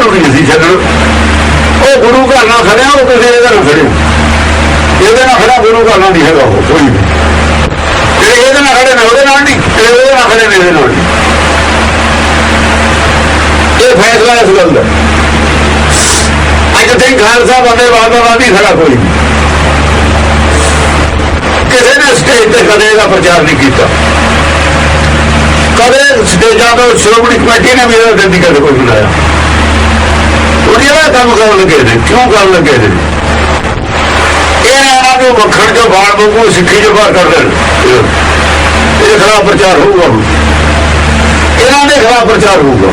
ਨੂੰ ਨਹੀਂ ਸੀ ਛੱਡਣ। ਉਹ ਗੁਰੂ ਘਰ ਨਾਲ ਖੜਿਆ, ਉਹ ਕਿਸੇ ਦੇ ਘਰ ਖੜੇ ਇਹਦੇ ਨਾਲ ਖੜਾ ਗੁਰੂ ਘਰ ਨਾਲ ਨਹੀਂ ਹੈਗਾ ਉਹ, ਕੋਈ ਵੀ। ਜਿਹੜੇ ਇਹਦੇ ਨਾਲ ਖੜੇ ਨੇ, ਉਹਦੇ ਨਾਲ ਨਹੀਂ ਜਿਹੜੇ ਉਹਦੇ ਨਾਲ ਖੜੇ ਨੇ, ਇਹਦੇ ਨਾਲ ਇਹ ਫੈਸਲਾ ਇਸ ਗੱਲ ਦਾ। ਅੱਜ ਤੇ ਖਾਲਸਾ ਬੰਦੇ ਬਾਬਾ ਨਹੀਂ ਖੜਾ ਕੋਈ ਕਿਸੇ ਨੇ ਸਟੇਜ ਤੇ ਕਦੇ ਇਹਦਾ ਪ੍ਰਚਾਰ ਨਹੀਂ ਕੀਤਾ। ਕਦੇ ਸਟੇਜਾਂ ਤੋਂ ਸ਼੍ਰੋਮਣੀ ਕਮੇਟੀ ਨੇ ਮੇਰੇ ਦਿਨ ਨਹੀਂ ਕਦੇ ਕੋਈ ਬੁਲਾਇਆ ਉਹ ਕੰਮ ਕਰਨ ਲੱਗੇ ਨੇ? ਕਿਉਂ ਕਰਨ ਲੱਗੇ ਨੇ? ਇਹ ਇਹਨਾਂ ਨੂੰ ਮੱਖਣ ਚੋਂ ਬਾੜ ਵਾਂਗੂ ਸਿੱਖੀ ਚੋਂ ਬਾਹਰ ਕਰ ਦੇਣ ਇਹ ਖਰਾਬ ਪ੍ਰਚਾਰ ਹੋਊਗਾ ਇਹਨਾਂ ਦੇ ਖਿਲਾਫ ਪ੍ਰਚਾਰ ਹੋਊਗਾ।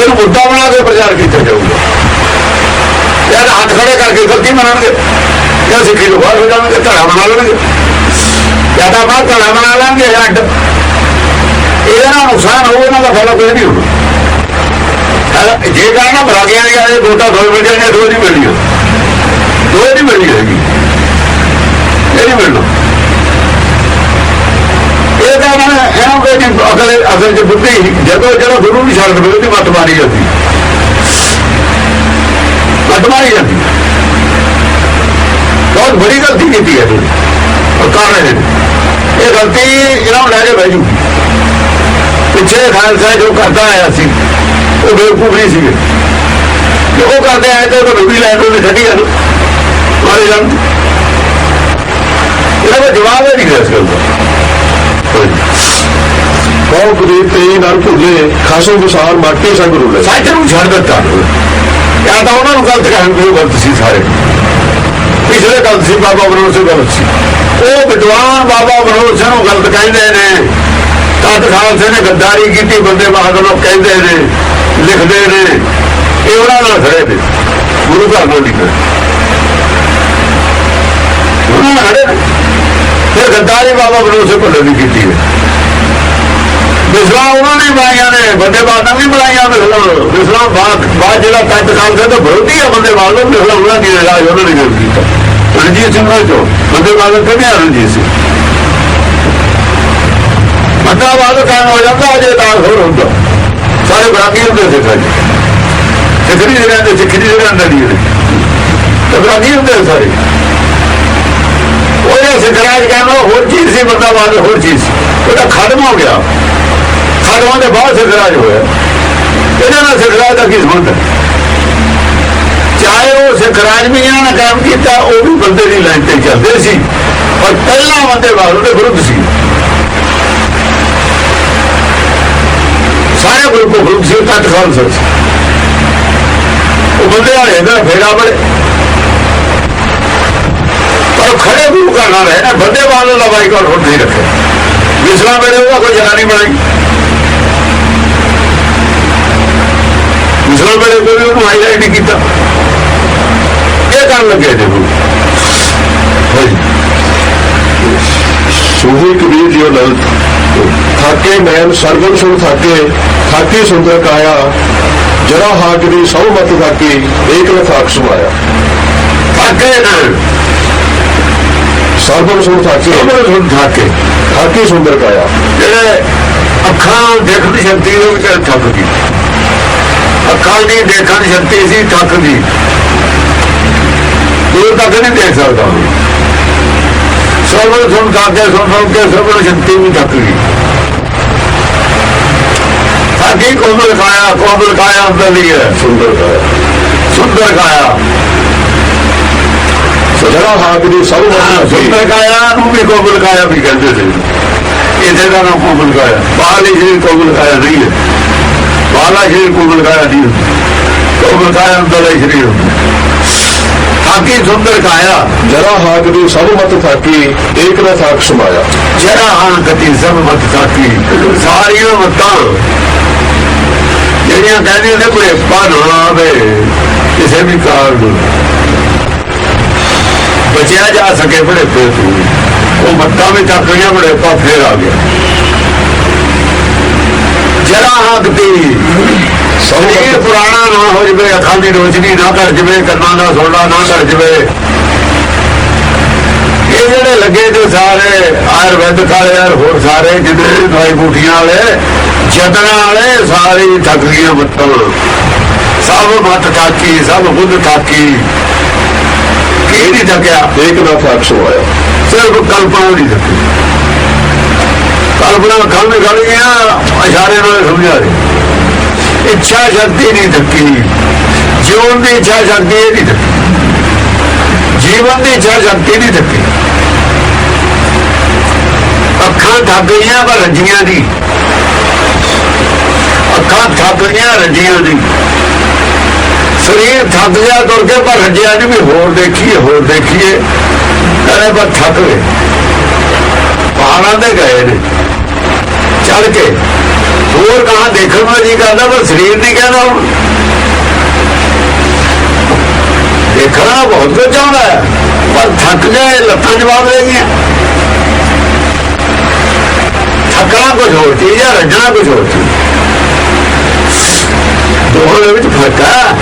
ਇਹਨੂੰ ਮੁੱਦਾ ਬਣਾ ਕੇ ਪ੍ਰਚਾਰ ਕੀਤਾ ਜਾਊਗਾ। ਯਾਰ ਹੱਥ ਖੜੇ ਕਰਕੇ ਗਲਤੀ ਮੰਨਣਗੇ। ਜਾਂ ਸਿੱਖੀ ਨੂੰ ਬਾਹਰ ਹੋ ਜਾਣਗੇ, ਧੜਾ ਬਣਾ ਲੈਣਗੇ। ਜਾਂ ਤਾਂ ਬਾਹਰ ਧੜਾ ਬਣਾ ਲੈਣਗੇ, ਅੱਡ। ਇਹਦੇ ਨਾਲ ਨੁਕਸਾਨ ਹੋਊ, ਇਹਨਾਂ ਦਾ ਫਾਇਦਾ ਕੋਈ ਨਹੀਂ ਹੋਣਾ ਜੇ ਕਹਿਣਾ ਬਰਾਗੀਆਂ ਦੀ ਆਏ, ਵੋਟਾਂ ਦੋ ਮਿਲ ਜਾਣੀਆਂ ਦੋ ਨਹੀਂ ਮਿਲਣੀਆਂ। ਦੋ ਨਹੀਂ ਮਿਲਣੀ ਹੈਗੀ। ਇਹ ਨਹੀਂ ਮਿਲਣਾ। ਇਹ ਤਾਂ ਉਹਨਾਂ ਨੇ ਕੋਈ ਅਸਲ ਅਸਲ ਚ ਬੁੱਧੀ ਜਦੋਂ ਜਿਹੜਾ ਗੁਰੂ ਨਹੀਂ ਛੱਡ ਦੇਵੇ ਉਹਦੀ ਮੱਤ ਮਾਰੀ ਜਾਂਦੀ। ਮੱਤ ਮਾਰੀ ਜਾਂਦੀ। ਬਹੁਤ ਬੜੀ ਗਲਤੀ ਕੀਤੀ ਹੈ ਤੁਸੀਂ ਔਰ ਕਰ ਰਹੇ ਨੇ ਇਹ ਗਲਤੀ ਇਹਨਾਂ ਨੂੰ ਲੈ ਕੇ ਬਹਿ ਜੂ ਪਿੱਛੇ ਖਾਲਸਾ ਜੋ ਕਰਦਾ ਆਇਆ ਸੀ। ਉਹ ਬੇਵਕੂਫ ਨਹੀਂ ਸੀਗੇ। ਉਹ ਕਰਦੇ ਆਏ ਤਾਂ ਉਹ ਰੂੜੀ ਲੈਣ ਨੂੰ ਛੱਡੀ ਜਾਣ ਮਾਰੇ ਜਾਣ। ਇਹਦਾ ਕੋਈ ਜਵਾਬ ਹੀ ਨਹੀਂ ਹੈ ਇਸ ਗੱਲ ਦਾ। ਕੋਈ ਕਬੀਰ ਤੇ ਨਰ ਭੁੱਲੇ ਖਾਸੋ ਵਿਸਾਰ ਮਾਟੀ ਸੰਗ ਰੁਲੇ। ਸੱਚ ਨੂੰ ਛੱਡ ਦਿੱਤਾ। ਜਾਂ ਤਾਂ ਉਹਨਾਂ ਨੂੰ ਗਲਤ ਕਹਿਣ ਵੀ ਉਹ ਗਲਤ ਸੀ ਸਾਰੇ। ਪਿਛਲੇ ਗਲਤ ਸੀ ਬਾਬਾ ਬਨੋਦ ਸਿੰਘ ਗਲਤ ਸੀ। ਉਹ ਵਿਦਵਾਨ ਬਾਬਾ ਸਿੰਘ ਨੂੰ ਗਲਤ ਕਹਿੰਦੇ ਨੇ। ਤਦ ਖਾਲਸੇ ਨੇ ਗੱਦਾਰੀ ਕੀਤੀ ਬੰਦੇ ਬਹਾਦਰ ਨੂੰ ਕਹਿੰਦੇ ਨੇ। ਲਿਖਦੇ ਨੇ। ਇਹ ਉਹਨਾਂ ਨਾਲ ਖੜੇ ਨੇ। ਗੁਰੂ ਘਰ ਨਾਲ ਨਹੀਂ ਖੜੇ ਉਹਨਾਂ ਨਾਲ ਖੜੇ ਨੇ। ਫਿਰ ਗੱਦਾਰੀ ਬਾਬਾ ਬਨੋਦ ਸਿੰਘ ਭੁੱਲੇ ਦੀ ਕੀਤੀ ਹੈ। ਮਿਸਲਾਂ ਉਹਨਾਂ ਨੇ ਬਣਾਈਆਂ ਨੇ। ਬੰਦੇ ਬਾਤਾਂ ਵੀ ਬਣਾਈਆਂ ਮਿਸਲਾਂ ਮਿਸਲਾਂ ਬਾਤ ਬਾਤ ਜਿਹੜਾ ਤੱਤ ਖਾਲਸਾ ਦਾ ਵਿਰੋਧੀ ਆ ਬੰਦੇ ਬਾਤਾਂ ਮਿਸਲਾਂ ਉਹਨਾਂ ਦੀ ਰਾਜ ਉਹਨਾਂ ਨੇ ਵਿਰੋਧ ਕੀਤਾ। ਰਣਜੀਤ ਸਿੰਘ ਨਾਲ ਚੋ। ਬੰਦੇ ਬਾਤਾਂ ਕਹਿੰਦੇ ਆ ਰਣਜੀਤ ਸਿੰਘ। ਬੰਦਾ ਬਾਤ ਕਾਇਮ ਹੋ ਜਾਂਦਾ, ਅਜੇ ਤਾਂ ਹੋਰ ਹੁੰਦਾ। ਸਾਰੇ ਬਰਾਕੀ ਹੁੰਦੇ ਸਿੱਖਾਂ ਜੀ ਸਿੱਖੀ ਜਿਹੜੇ ਦੇ ਸਿੱਖੀ ਜਿਹੜੇ ਅੰਦਰ ਨਹੀਂ ਹੁੰਦੇ ਤੇ ਬਰਾਕੀ ਹੁੰਦੇ ਸਾਰੇ। ਉਹ ਇਹ ਸਿੱਖਰਾਜ ਕਹਿੰਦਾ ਹੋਰ ਚੀਜ਼ ਸੀ, ਬੰਦਾ ਬਾਤ ਹੋਰ ਚੀਜ਼ ਸੀ। ਉਹਦਾ ਖਤਮ ਹੋ ਗਿਆ। ਖਤਮਾਂ ਦੇ ਬਾਅਦ ਸਿੱਖਰਾਜ ਹੋਇਆ। ਇਹਨਾਂ ਨਾਲ ਸਿੱਖਰਾਜ ਦਾ ਕੀ ਸੰਬੰਧ ਹੈ? ਚਾਹੇ ਉਹ ਸਿੱਖਰਾਜ ਵੀ ਇਹਨਾਂ ਨੇ ਕੰਮ ਕੀਤਾ, ਉਹ ਵੀ ਬੰਦੇ ਦੀ ਲਾਈਨ ਤੇ ਚੱਲਦੇ ਸੀ। ਪਰ ਪਹਿਲਾਂ ਬੰਦੇ ਬਾਅਦ ਦੇ ਵਿਰੁੱਧ ਸੀ। ਸਾਰੇ ਗਰੁੱਪ ਕੋ ਵਿਰੁੱਧ ਸੀ ਤੱਕ ਖਾਲਸਾ ਸੀ ਉਹ ਬੰਦੇ ਵਾਲੇ ਦਾ ਫੇਰਾ ਬੜੇ ਪਰ ਖੜੇ ਗੁਰੂ ਘਰ ਨਾਲ ਰਹੇ ਨਾ ਬੰਦੇ ਵਾਲੇ ਦਾ ਬਾਈਕਾਟ ਹੁਣ ਨਹੀਂ ਰੱਖਿਆ ਵਿਸਲਾ ਵੇਲੇ ਉਹਦਾ ਕੋਈ ਜਗ੍ਹਾ ਨਹੀਂ ਬਣਾਈ ਵਿਸਲਾ ਵੇਲੇ ਕੋਈ ਉਹਨੂੰ ਹਾਈਲਾਈਟ ਨਹੀਂ ਕੀਤਾ ਇਹ ਕਰਨ ਲੱਗੇ ਨੇ ਹੁਣ ਹਾਂਜੀ ਸੂਹੀ ਕਬੀਰ ਜਿਉ ਲਲਤ ਥਾਕੇ ਮੈਨ ਸਰਗਮ ਸੁਣ ਥਾਕੇ ਥਾਕੀ ਸੁੰਦਰ ਕਾਇਆ ਜਰਾ ਹਾਕ ਦੀ ਸਭ ਮਤ ਥਾਕੀ ਏਕ ਲਖਾਕ ਸਮਾਇਆ। ਥੱਕੇ ਨਾ। ਸਰਗਮ ਸੁਣ ਥਾਕੇ ਉਹਨਾਂ ਨੂੰ ਥੱਕੇ। ਥਾਕੀ ਸੁੰਦਰ ਕਾਇਆ। ਜਿਹੜੇ ਅੱਖਾਂ ਦੇਖਣ ਦੀ ਸ਼ਕਤੀ ਉਹ ਵਿੱਚ ਥੱਕ ਗਈ ਅੱਖਾਂ ਦੀ ਦੇਖਣ ਦੀ ਸ਼ਕਤੀ ਸੀ ਥੱਕ ਗਈ ਦੂਰ ਤੱਕ ਨਹੀਂ ਦੇਖ ਸਕਦਾ। ਸਰਵਰ ਸੁਣ ਕੇ ਸੁਣ ਸੁਣ ਕੇ ਸ਼ਕਤੀ ਵੀ ਥੱਕ ਗਈ। ਥਾਕੀ ਕੋਮਲ ਕਾਇਆ ਕੋਮਲ ਕਾਇਆ ਅੰਦਰ ਲਈ ਹੈ ਸੁੰਦਰ ਕਾਇਆ ਸੁੰਦਰ ਕਾਇਆ ਜਰਾ ਹਾਕ ਦੀ ਸਭ ਥਾਕੀ ਸੁੰਦਰ ਕਾਇਆ ਨੂੰ ਵੀ ਕੋਮਲ ਕਾਇਆ ਵੀ ਕਹਿੰਦੇ ਸੀ। ਇਹਦੇ ਦਾ ਨਾਮ ਕੋਮਲ ਕਾਇਆ ਬਾਹਲੀ ਸ਼ਰੀਰ ਕੋਮਲ ਕਾਇਆ ਨਹੀਂ ਹੈ। ਬਾਹਲਾ ਸ਼ਰੀਰ ਕੋਮਲ ਕਾਇਆ ਨਹੀਂ। ਕੋਮਲ ਕਾਇਆ ਅੰਦਰ ਦਾ ਸ਼ਰੀਰ। ਹੁੰਦਾ ਥਾਕੀ ਸੁੰਦਰ ਕਾਇਆ ਜਰਾ ਹਾਕ ਦੀ ਸਭ ਮਤ ਥਾਕੀ ਏਕ ਲਖਾਕ ਸਮਾਇਆ। ਜਰਾ ਹਾਂ ਕਤੀ ਸਭ ਮਤ ਥਾਕੀ। ਸਾਰੀਆਂ ਮਤਾਂ ਜਿਹੜੀਆਂ ਕਹਿੰਦੀਆਂ ਨੇ ਕੋਈ ਪਨ ਆਵੇ, ਕਿਸੇ ਵੀ ਕਾਰਨ ਬਚਿਆ ਜਾ ਸਕੇ ਬੜੇ ਪੇਟ ਉਹ ਮੱਤਾਂ ਵੀ ਥੱਕ ਗਈਆਂ ਬੜੇ ਫੇਰ ਆ ਗਿਆ। ਜਰਾ ਹੱਕਤੀ ਸਰੀਰ ਪੁਰਾਣਾ ਨਾ ਹੋ ਜਵੇ, ਅੱਖਾਂ ਦੀ ਰੋਸ਼ਨੀ ਨਾ ਕਰ ਜਵੇ, ਕੰਨਾਂ ਦਾ ਸੋਡਾ ਨਾ ਕਰ ਜਵੇ। ਇਹ ਜਿਹੜੇ ਲੱਗੇ ਜੋ ਸਾਰੇ ਆਯੁਰਵੈਦਿਕ ਵਾਲੇ ਹੋਰ ਸਾਰੇ ਜਿਹਦੇ ਦਵਾਈ ਬੂਟੀਆਂ ਵਾਲੇ ਜਤਨਾਂ ਵਾਲੇ ਸਾਰੇ ਥੱਕ ਗਈਆਂ ਮੱਤਾਂ ਸਭ ਮਤ ਥਾਕੀ ਸਭ ਬੁੱਧ ਥਾਕੀ ਕੀ ਨਹੀਂ ਥੱਕਿਆ ਏਕ ਨਾ ਥਾਕ ਸਮਾਇਆ ਸਿਰਫ ਕਲਪਨਾ ਨਹੀਂ ਥੱਕੀ ਕਲਪਨਾ ਖਾਣੇ ਖੜ ਗਿਆ ਇਸ਼ਾਰੇ ਨਾਲ ਸਮਝਾ ਦੇ। ਇੱਛਾ ਸ਼ਕਤੀ ਨਹੀਂ ਥੱਕੀ ਜੀਵਨ ਦੀ ਇੱਛਾ ਸ਼ਕਤੀ ਨਹੀਂ ਥੱਕੀ ਜੀਵਨ ਦੀ ਇੱਛਾ ਸ਼ਕਤੀ ਨਹੀਂ ਥੱਕੀ ਅੱਖਾਂ ਥੱਕ ਗਈਆਂ ਪਰ ਰੱਜੀਆਂ ਦੀ। ਅੱਖਾਂ ਥੱਕ ਗਈਆਂ ਰੱਜੀਆਂ ਦੀ ਸਰੀਰ ਥੱਕ ਗਿਆ ਤੁਰ ਕੇ ਪਰ ਰੱਜਿਆ ਨਹੀਂ ਵੀ ਹੋਰ ਦੇਖੀਏ ਹੋਰ ਦੇਖੀਏ। ਕਹਿੰਦੇ ਪਰ ਥੱਕ ਗਏ। ਪਹਾੜਾਂ ਦੇ ਗਏ ਨੇ। ਚੜ ਕੇ। ਹੋਰ ਕਹਾਂ ਦੇਖਣ ਨੂੰ ਜੀ ਕਰਦਾ ਪਰ ਸਰੀਰ ਨਹੀਂ ਕਹਿੰਦਾ ਹੁਣ। ਦੇਖਣਾ ਬਹੁਤ ਕੁਝ ਚਾਹੁੰਦਾ ਹੈ, ਪਰ ਥੱਕ ਗਏ ਲੱਤਾਂ ਜਵਾਬ ਦੇ ਗਈਆਂ। ਥੱਕਣਾ ਕੁਝ ਹੋਰ ਚੀਜ਼ ਹੈ ਰੱਜਣਾ ਕੁਝ ਹੋਰ ਚੀਜ਼। ਦੋਹਾਂ ਦੇ ਵਿੱਚ ਫ਼ਰਕ ਹੈ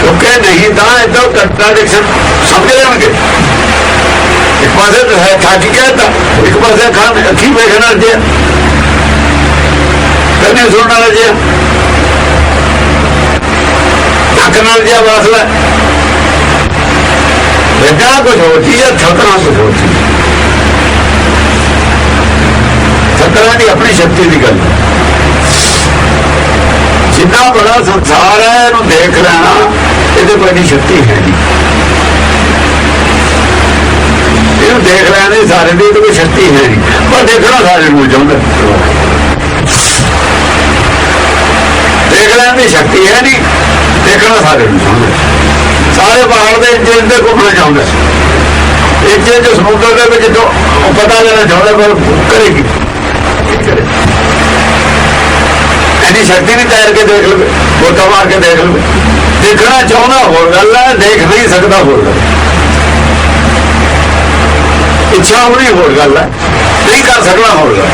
ਕਿਉਂਕਿ ਨਹੀਂ ਤਾਂ ਇਦਾਂ ਕੰਟਰਡਿਕਸ਼ਨ ਸਮਝ ਲੈਣਗੇ ਇੱਕ ਪਾਸੇ ਤਾਂ ਹੈ ਥੱਕ ਗਿਆ ਤਾਂ ਇੱਕ ਪਾਸੇ ਖਾਨ ਅੱਖੀ ਵੇਖਣਾ ਜੇ ਕੰਨੇ ਸੁਣਨ ਵਾਲਾ ਜੇ ਅੱਖ ਨਾਲ ਜਿਆ ਵਾਸਲਾ ਬੇਟਾ ਕੁਝ ਹੋਰ ਚੀਜ਼ ਹੈ ਥੱਕਣਾ ਕੁਝ ਹੋਰ ਚੀਜ਼ ਹੈ। ਥੱਕਣਾ ਦੀ ਆਪਣੀ ਸ਼ਕਤੀ ਦੀ ਗੱਲ ਹੈ ਜਿੰਨਾ ਬੜਾ ਸੰਸਾਰ ਹੈ, ਇਹਨੂੰ ਦੇਖ ਲੈਣਾ, ਇਹਦੇ ਬੜੀ ਸ਼ਕਤੀ ਹੈ ਨਹੀਂ। ਇਹਨੂੰ ਦੇਖ ਲੈਣ ਸਾਰੇ ਦੀ ਕੋਈ ਸ਼ਕਤੀ ਹੈ ਨਹੀਂ। ਪਰ ਦੇਖਣਾ ਸਾਰੇ ਨੂੰ ਚਾਹੁੰਦਾ। ਦੇਖ ਲੈਣ ਦੀ ਸ਼ਕਤੀ ਹੈ ਨਹੀਂ, ਦੇਖਣਾ ਸਾਰੇ ਨੂੰ ਚਾਹੁੰਦਾ। ਸਾਰੇ ਪਹਾੜ ਦੇ ਇੰਜਨ ਤੇ ਘੁੰਮਣਾ ਚਾਹੁੰਦਾ। ਇੰਜਨ ਜੋ ਸਮੁੰਦਰ ਦੇ ਵਿੱਚ ਪਤਾ ਲੈਣਾ ਚਾਹੁੰਦਾ, ਪਰ ਕਰੇਗੀ ਕੀ ਕਰੇ? ਐਨੀ ਸ਼ਕਤੀ ਨਹੀਂ ਤੈਰ ਕੇ ਦੇਖ ਲਵੇ ਗੋਤਾ ਮਾਰ ਕੇ ਦੇਖ ਲਵੇ ਦੇਖਣਾ ਚਾਹੁੰਦਾ ਹੋਰ ਗੱਲ ਹੈ ਦੇਖ ਨਹੀਂ ਸਕਦਾ ਹੋਰ ਗੱਲ। ਇੱਛਾ ਹੋਣੀ ਹੋਰ ਗੱਲ ਹੈ ਨਹੀਂ ਕਰ ਸਕਦਾ ਹੋਰ ਗੱਲ।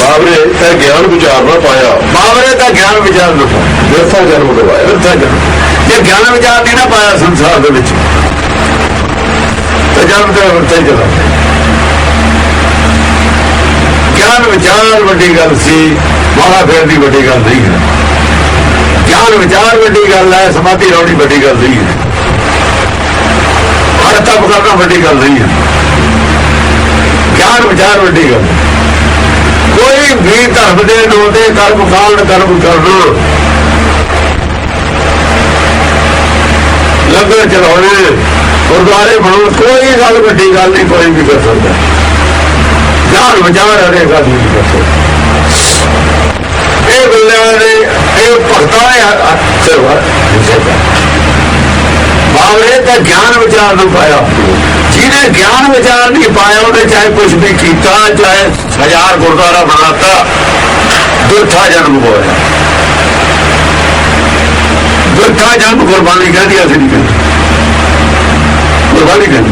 ਬਾਬਰੇ ਤੈ ਗਿਆਨ ਵਿਚਾਰ ਨਾ ਪਾਇਆ ਬਾਬਰੇ ਦਾ ਗਿਆਨ ਵਿਚਾਰ ਨਾ ਪਾਇਆ ਵਿਰਥਾ ਜਨਮ ਗਵਾਇਆ ਵਿਰਥਾ ਜਨਮ। ਜੇ ਗਿਆਨ ਵਿਚਾਰ ਨਹੀਂ ਨਾ ਪਾਇਆ ਸੰਸਾਰ ਦੇ ਵਿੱਚ ਤਾਂ ਜਨਮ ਤੇ ਵਰਤੇ ਹੀ ਚਲਾ ਗਿਆ। ਗਿਆਨ ਵਿਚਾਰ ਵੱਡੀ ਗੱਲ ਸੀ ਮਾਲਾ ਫੇਰ ਦੀ ਵੱਡੀ ਗੱਲ ਨਹੀਂ ਹੈ। ਗਿਆਨ ਵਿਚਾਰ ਵੱਡੀ ਗੱਲ ਹੈ, ਸਮਾਧੀ ਲਾਉਣੀ ਵੱਡੀ ਗੱਲ ਨਹੀਂ ਹੈ। ਹਰ ਤਪ ਕਰਨਾ ਵੱਡੀ ਗੱਲ ਨਹੀਂ ਹੈ। ਗਿਆਨ ਵਿਚਾਰ ਵੱਡੀ ਗੱਲ ਹੈ। ਕੋਈ ਵੀ ਧਰਮ ਦੇ ਨਾਂ ਤੇ ਕਰਮ ਕਾਂਡ ਕਰਮ ਕਰਨਾ। ਲੰਗਰ ਚਲਾਉਣੇ, ਗੁਰਦੁਆਰੇ ਬਣਾਉਣ, ਕੋਈ ਗੱਲ ਵੱਡੀ ਗੱਲ ਨਹੀਂ, ਕੋਈ ਵੀ ਕਰ ਸਕਦਾ। ਗਿਆਨ ਵਿਚਾਰ ਵਾਲੇ ਗੱਲ ਨਹੀਂ ਕਰ ਸਕਦਾ। ਇਹ ਗੱਲਾਂ ਦੇ ਇਹ ਭਗਤਾਂ ਨੇ ਸਰਵਾ ਬਾਬਰੇ ਤਾਂ ਗਿਆਨ ਵਿਚਾਰ ਨੂੰ ਪਾਇਆ। ਜਿਹਨੇ ਗਿਆਨ ਵਿਚਾਰ ਨਹੀਂ ਪਾਇਆ, ਉਹਨੇ ਚਾਹੇ ਕੁਝ ਵੀ ਕੀਤਾ, ਚਾਹੇ ਹਜ਼ਾਰ ਗੁਰਦੁਆਰਾ ਬਣਾਤਾ ਦੁੱਥਾ ਜਨਮ ਹੋਇਆ। ਦੁੱਥਾ ਜਨਮ ਕੁਰਬਾਨੀ ਕਹਿੰਦੀ ਅਸੀਂ ਨਹੀਂ ਕਹਿੰਦੇ। ਕੁਰਬਾਨੀ ਕਹਿੰਦੀ।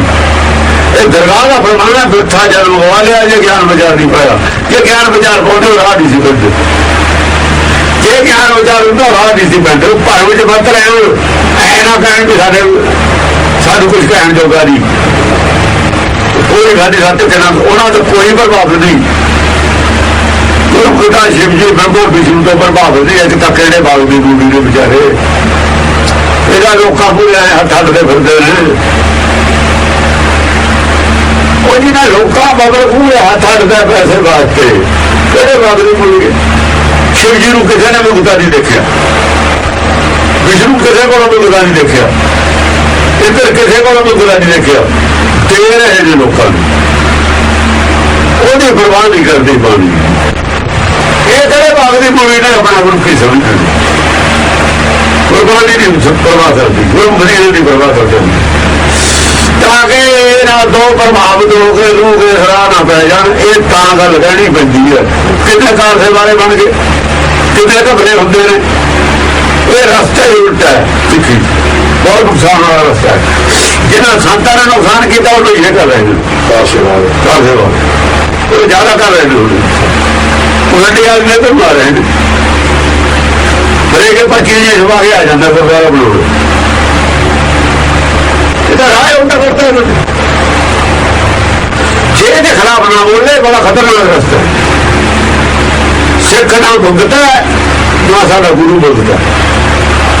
ਇਹ ਦਰਗਾਹ ਦਾ ਫਰਮਾਨਾ ਦੁੱਥਾ ਜਨਮ ਹੋਇਆ ਜੇ ਗਿਆਨ ਵਿਚਾਰ ਨਹੀਂ ਪਾਇਆ। ਜੇ ਗਿਆਨ ਵਿਚਾਰ ਪਾਉਂਦੇ ਰਾਹ ਨਹੀਂ ਸੀ ਬੰਦੇ ਜੇ ਗਿਆਨ ਜਾਵੇ ਹੁੰਦਾ ਰਾਹ ਨਹੀਂ ਸੀ ਬੰਦੇ ਉਹ ਵਿੱਚ ਵਰਤ ਰਹੇ ਹੋ ਐ ਨਾ ਕਹਿਣ ਵੀ ਸਾਡੇ ਸਾਨੂੰ ਕੁਝ ਕਹਿਣ ਜੋਗਾ ਨਹੀਂ। ਕੋਈ ਸਾਡੇ ਸਾਥ ਤੇ ਉਹਨਾਂ ਦਾ ਕੋਈ ਪ੍ਰਭਾਵ ਨਹੀਂ। ਗੁਰੂ ਪਿਤਾ ਸ਼ਿਵ ਜੀ ਬ੍ਰਹਮਾ ਵਿਸ਼ਨੂੰ ਤੋਂ ਪ੍ਰਭਾਵਿਤ ਨਹੀਂ ਅੱਜ ਤੱਕ ਜਿਹੜੇ ਬਾਗ ਦੀ ਬੂੜੀ ਦੇ ਵਿਚਾਰੇ। ਇਹਦਾ ਲੋਕਾਂ ਪੂਰੇ ਐਂ ਹੱਥ ਹੱਥ ਦੇ ਫਿਰਦੇ ਨੇ। ਉਹ ਜਿਹਨਾਂ ਲੋਕਾਂ ਬਗਲ ਪੂਰੇ ਹੱਥ ਹੱਥ ਦੇ ਪੈਸੇ ਵਾਸਤੇ, ਕਿਹੜੇ ਬਾਗ ਦੀ ਬੂਡੀ ਸ਼ਿਵ ਜੀ ਨੂੰ ਕਿਸੇ ਨੇ ਮੁਕਤਾ ਨਹੀਂ ਦੇਖਿਆ। ਵਿਸ਼ਨੂੰ ਕਿਸੇ ਕੋਲੋਂ ਮੁਕਤਾ ਨਹੀਂ ਦੇਖਿਆ। ਇੱਧਰ ਕਿਸੇ ਕੋਲੋਂ ਮੁਕਤਾ ਨਹੀਂ ਦੇਖਿਆ। ਦੇ ਰਹੇ ਨੇ ਲੋਕਾਂ ਨੂੰ। ਉਹਦੀ ਪਰਵਾਹ ਨਹੀਂ ਕਰਦੀ ਬਾਣੀ। ਇਹ ਕਿਹੜੇ ਬਾਗ ਦੀ ਮੂਵੀ ਨੇ ਆਪਣਾ ਗੁਰੂ ਕੀ ਸਮਝਦੇ ਕੁਰਬਾਨੀ ਨਹੀਂ ਪਰਵਾਹ ਕਰਦੀ। ਗੁਰੂ ਮਰੀਦ ਦੀ ਪਰਵਾਹ ਕਰਦੇ। ਤਾਂ ਕਿ ਇਹਨਾਂ ਦੋ ਪ੍ਰਭਾਵਿਤ ਹੋ ਕੇ ਰੂਹ ਦੇ ਹਰਾ ਨਾ ਪੈ ਜਾਣ, ਇਹ ਤਾਂ ਗੱਲ ਕਹਿਣੀ ਪੈਂਦੀ ਹੈ। ਕਿੰਨੇ ਕਾਰਸੇ ਵਾਲੇ ਬਣ ਗਏ? ਕਿੰਨੇ ਘਬਰੇ ਹੁੰਦੇ ਨੇ। ਇਹ ਰਸਤਾ ਹੀ ਉਲਟਾ ਹੈ। ਸਿੱਖੀ ਬਹੁਤ ਨੁਕਸਾਨ ਵਾਲਾ ਰਸਤਾ ਹੈ। ਜਿਹਨਾਂ ਸੰਤਾਂ ਨੇ ਨੁਕਸਾਨ ਕੀਤਾ ਉਹ ਇਹ ਕਰ ਰਹੇ ਨੇ। ਵਾਲੇ ਉਹ ਜ਼ਿਆਦਾ ਕਰ ਰਹੇ ਨੇ ਉਹ ਉਲਟੀ ਆਦਮੀ ਤਾਂ ਮਾਰ ਰਹੇ ਨੇ ਬਰੇਕੇ ਪੱਚੀ ਜੇ ਕੇ ਆ ਜਾਂਦਾ ਗੁਰਦੁਆਰਾ ਬਣਾਉਣ। ਇਹਦਾ ਰਾਹ ਉਲਟਾ ਕਰਤਾ ਇਹਨਾਂ ਨੇ। ਜੇ ਇਹਦੇ ਖਿਲਾਫ ਨਾ ਬੋਲੇ ਬੜਾ ਖਤਰਨਾਕ ਰਸਤਾ ਹੈ। ਸਿੱਖ ਨਾਲ ਭੁਗਤਾ ਨਾ ਸਾਡਾ ਗੁਰੂ ਬੁੱਧਦਾ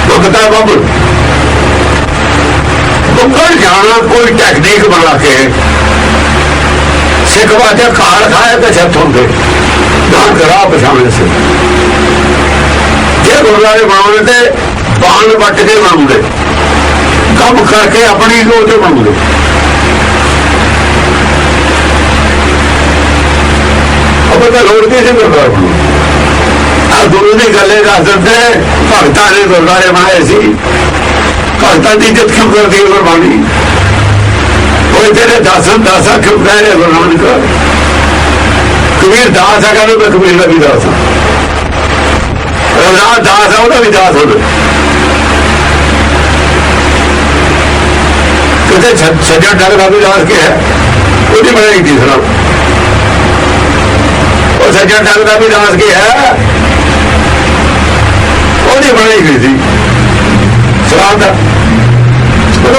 ਬੁੱਧਦਾ ਬਾਬੂ ਬੁੱਕਰ ਜਾਣਾ, ਕੋਈ ਟੈਕਨੀਕ ਬਣਾ ਕੇ। ਸਿੱਖ ਬਾਜਾ ਖਾਲ ਖਾਏ ਤੇ ਛੱਤ ਹੁੰਦੇ ਨਾ ਕਰਾ ਪਛਾਣੇ ਸੀ। ਜੇ ਗੁਰਦਾਰੇ ਬਣਾਉਣੇ ਤੇ ਬਾਣ ਵੱਟ ਕੇ ਬਣਾਉਂਦੇ। ਕੰਮ ਕਰਕੇ ਆਪਣੀ ਲੋੜ ਤੇ ਬਣਾਉਂਦੇ। ਅਬੇ ਤਾਂ ਲੋੜ ਕੀ ਸੀ ਗੁਰਦਾਰੇ ਬਣਾਉਣ। ਗੁਰੂ ਦੀ ਗੱਲੇ ਦੱਸ ਦਿੰਦੇ ਭਗਤਾਂ ਨੇ ਗੁਰਦਾਰੇ ਬਣਾਏ ਸੀ ਭਗਤਾਂ ਦੀ ਇੱਜ਼ਤ ਕਿਉਂ ਕਰਦੀ ਹੈ ਗੁਰਬਾਣੀ ਉਹ ਤੇਰੇ ਦਾਸਨ ਦਾਸਾ ਕਿਉਂ ਕਹਿ ਰਹੇ ਗੁਰੂ ਨਾਨਕ ਕਬੀਰ ਦਾਸ ਹੈ ਕਹਿੰਦੇ ਮੈਂ ਕਬੀਰ ਦਾ ਵੀ ਦਾਸ ਹਾਂ ਰਵਿਦਾਸ ਦਾਸ ਹੈ ਉਹਦਾ ਵੀ ਦਾਸ ਹੋਵੇ ਕਿਤੇ ਛ- ਸੱਜਣ ਡਰ ਦਾ ਵੀ ਦਾਸ ਕੀ ਹੈ ਉਹਦੀ ਬਣਾਈ ਦੀ ਸੁਣਾ ਉਹ ਸੱਜਣ ਡਰ ਦਾ ਵੀ ਦਾਸ ਕੀ ਹੈ ਉਹਦੀ ਬਣਾਈ ਗਈ ਸੀ ਸਲਾਮ ਦਾ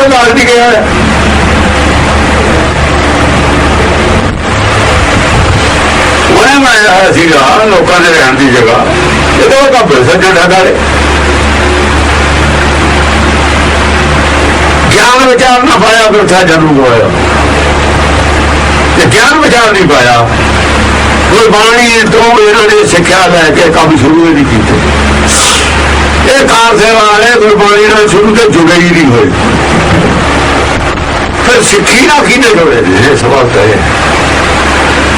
ਉਹਦਾ ਦਾਸ ਨਹੀਂ ਗਿਆ ਹੈ ਉਹਨੇ ਬਣਾਇਆ ਸੀਗਾ ਲੋਕਾਂ ਦੇ ਰਹਿਣ ਦੀ ਜਗ੍ਹਾ। ਜਦੋਂ ਉਹ ਕੱਪੜੇ ਸੱਜਣ ਢਾਲੇ ਗਿਆਨ ਵਿਚਾਰ ਨਾ ਪਾਇਆ ਬਿਰਥਾ ਜਨਮ ਹੋਇਆ। ਤੇ ਗਿਆਨ ਵਿਚਾਰ ਨਹੀਂ ਪਾਇਆ। ਗੁਰਬਾਣੀ ਤੋਂ ਇਹਨਾਂ ਨੇ ਸਿੱਖਿਆ ਲੈ ਕੇ ਕੰਮ ਸ਼ੁਰੂ ਹੀ ਨਹੀਂ ਕੀਤੇ। ਇਹ ਕਾਰ ਸੇਵਾ ਵਾਲੇ ਗੁਰਬਾਣੀ ਨਾਲ ਸ਼ੁਰੂ ਤੋਂ ਜੁੜੇ ਹੀ ਨਹੀਂ ਹੋਏ। ਫਿਰ ਸਿੱਖੀ ਨਾਲ ਕਿਹਨੇ ਜੁੜੇ? ਨੇ ਇਹ ਸਵਾਲ ਤਾਂ ਇਹ ਹੈ।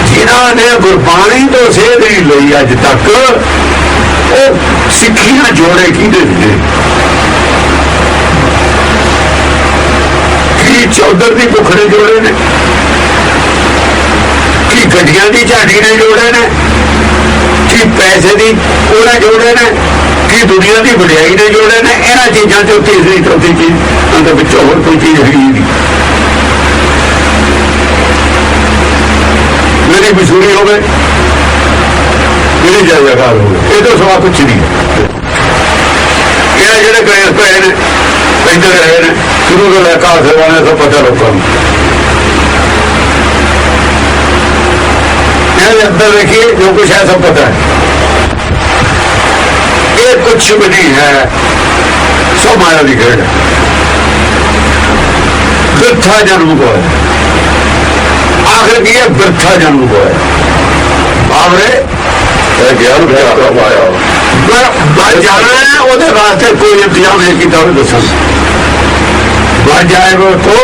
ਜਿਨ੍ਹਾਂ ਨੇ ਗੁਰਬਾਣੀ ਤੋਂ ਸੇਧ ਨਹੀਂ ਲਈ ਅੱਜ ਤੱਕ ਉਹ ਸਿੱਖੀ ਨਾਲ ਜੋੜੇ ਕਿਹਦੇ ਨੇ ਕੀ ਚੌਧਰ ਦੀ ਭੁੱਖ ਨੇ ਜੋੜੇ ਨੇ? ਕੀ ਗੱਡੀਆਂ ਦੀ ਝਾੜੀ ਨੇ ਜੋੜੇ ਨੇ? ਕੀ ਪੈਸੇ ਦੀ ਉਹਨੇ ਜੋੜੇ ਨੇ? ਕੀ ਦੁਨੀਆ ਦੀ ਵਡਿਆਈ ਨੇ ਜੋੜੇ ਨੇ? ਇਹਨਾਂ ਚੀਜ਼ਾਂ ਚੋਂ ਤੀਸਰੀ ਚੌਥੀ ਚੀਜ਼ ਅੰਦਰ ਵਿੱਚੋਂ ਹੋਰ ਕੋਈ ਚੀਜ਼ ਹੈਗੀ ਨਹੀਂ ਮੇਰੀ ਮਸ਼ਹੂਰੀ ਹੋਵੇ ਮੇਰੀ ਜਾਇਦਾਦ ਹੋਵੇ ਇਹ ਤੋਂ ਸਵਾ ਕੁਛ ਨਹੀਂ ਹੈ। ਇਹ ਜਿਹੜੇ ਗਏ ਪਏ ਨੇ ਪੈਂਦੇ ਰਹੇ ਨੇ ਸ਼ੁਰੂ ਤੋਂ ਲੈ ਕੇ ਆਖਰ ਵਾਲੇ ਸਭ ਪਤਾ ਲੋਕਾਂ ਨੂੰ ਇਹ ਅੰਦਰ ਦੇਖੀਏ ਜੋ ਕੁਛ ਹੈ ਸਭ ਪਤਾ ਹੈ ਇਹ ਕੁਛ ਵੀ ਨਹੀਂ ਹੈ ਸਭ ਮਾਇਆ ਦੀ ਖੇਡ ਹੈ ਬਿਰਥਾ ਜਨਮ ਹੋਇਆ ਆਖਰ ਕੀ ਹੈ ਬਿਰਥਾ ਜਨਮ ਹੋਇਆ ਆਵਰੇ ਇਹ ਗਿਆਨ ਵਿਚਾਰ ਦਾ ਪਾਇਆ ਮੈਂ ਮੈਂ ਜਾਣਾ ਹੈ ਉਹਦੇ ਵਾਸਤੇ ਕੋਈ ਇੰਤਜ਼ਾਮ ਨਹੀਂ ਕੀਤਾ ਉਹ ਦੱਸੋ ਮੈਂ ਜਾਏ ਉਹ ਕੋ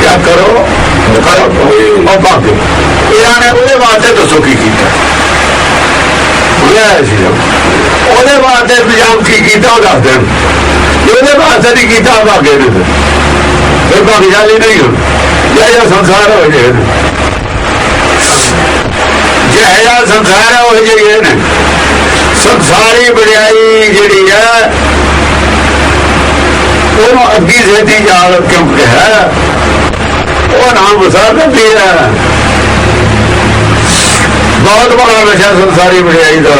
ਕਿਆ ਕਰੋ ਕਰੋ ਉਹ ਬਾਕੀ ਇਹਨਾਂ ਨੇ ਉਹਦੇ ਵਾਸਤੇ ਦੱਸੋ ਕੀ ਕੀਤਾ ਉਹ ਸੀ ਉਹਦੇ ਵਾਸਤੇ ਇੰਤਜ਼ਾਮ ਕੀ ਕੀਤਾ ਉਹ ਦੱਸ ਦੇਣ ਜੇ ਉਹਦੇ ਵਾਸਤੇ ਨਹੀਂ ਕੀਤਾ ਉਹ ਬਾਗੇ ਨੇ ਫਿਰ। ਫਿਰ ਬਾਕੀ ਜਾਲੀ ਨਹੀਂ ਹੋ ਜੇ ਇਹ ਸੰਸਾਰ ਹੋ ਜੇ ਜਿਹੜਾ ਸੰਸਾਰ ਹੈ ਉਹ ਜਿਹੇ ਨੇ। ਸੰਸਾਰੀ ਬੜਾਈ ਜਿਹੜੀ ਹੈ ਉਹਨੂੰ ਅੱਗੀ ਸੇਤੀ ਜਾਲ ਕਿਉਂਕਿ ਹੈ ਉਹ ਨਾਮ ਵਸਾ ਦਿੰਦੀ ਹੈ ਬਹੁਤ ਬੜਾ ਨਸ਼ਾ ਸੰਸਾਰੀ ਬੜਾਈ ਦਾ।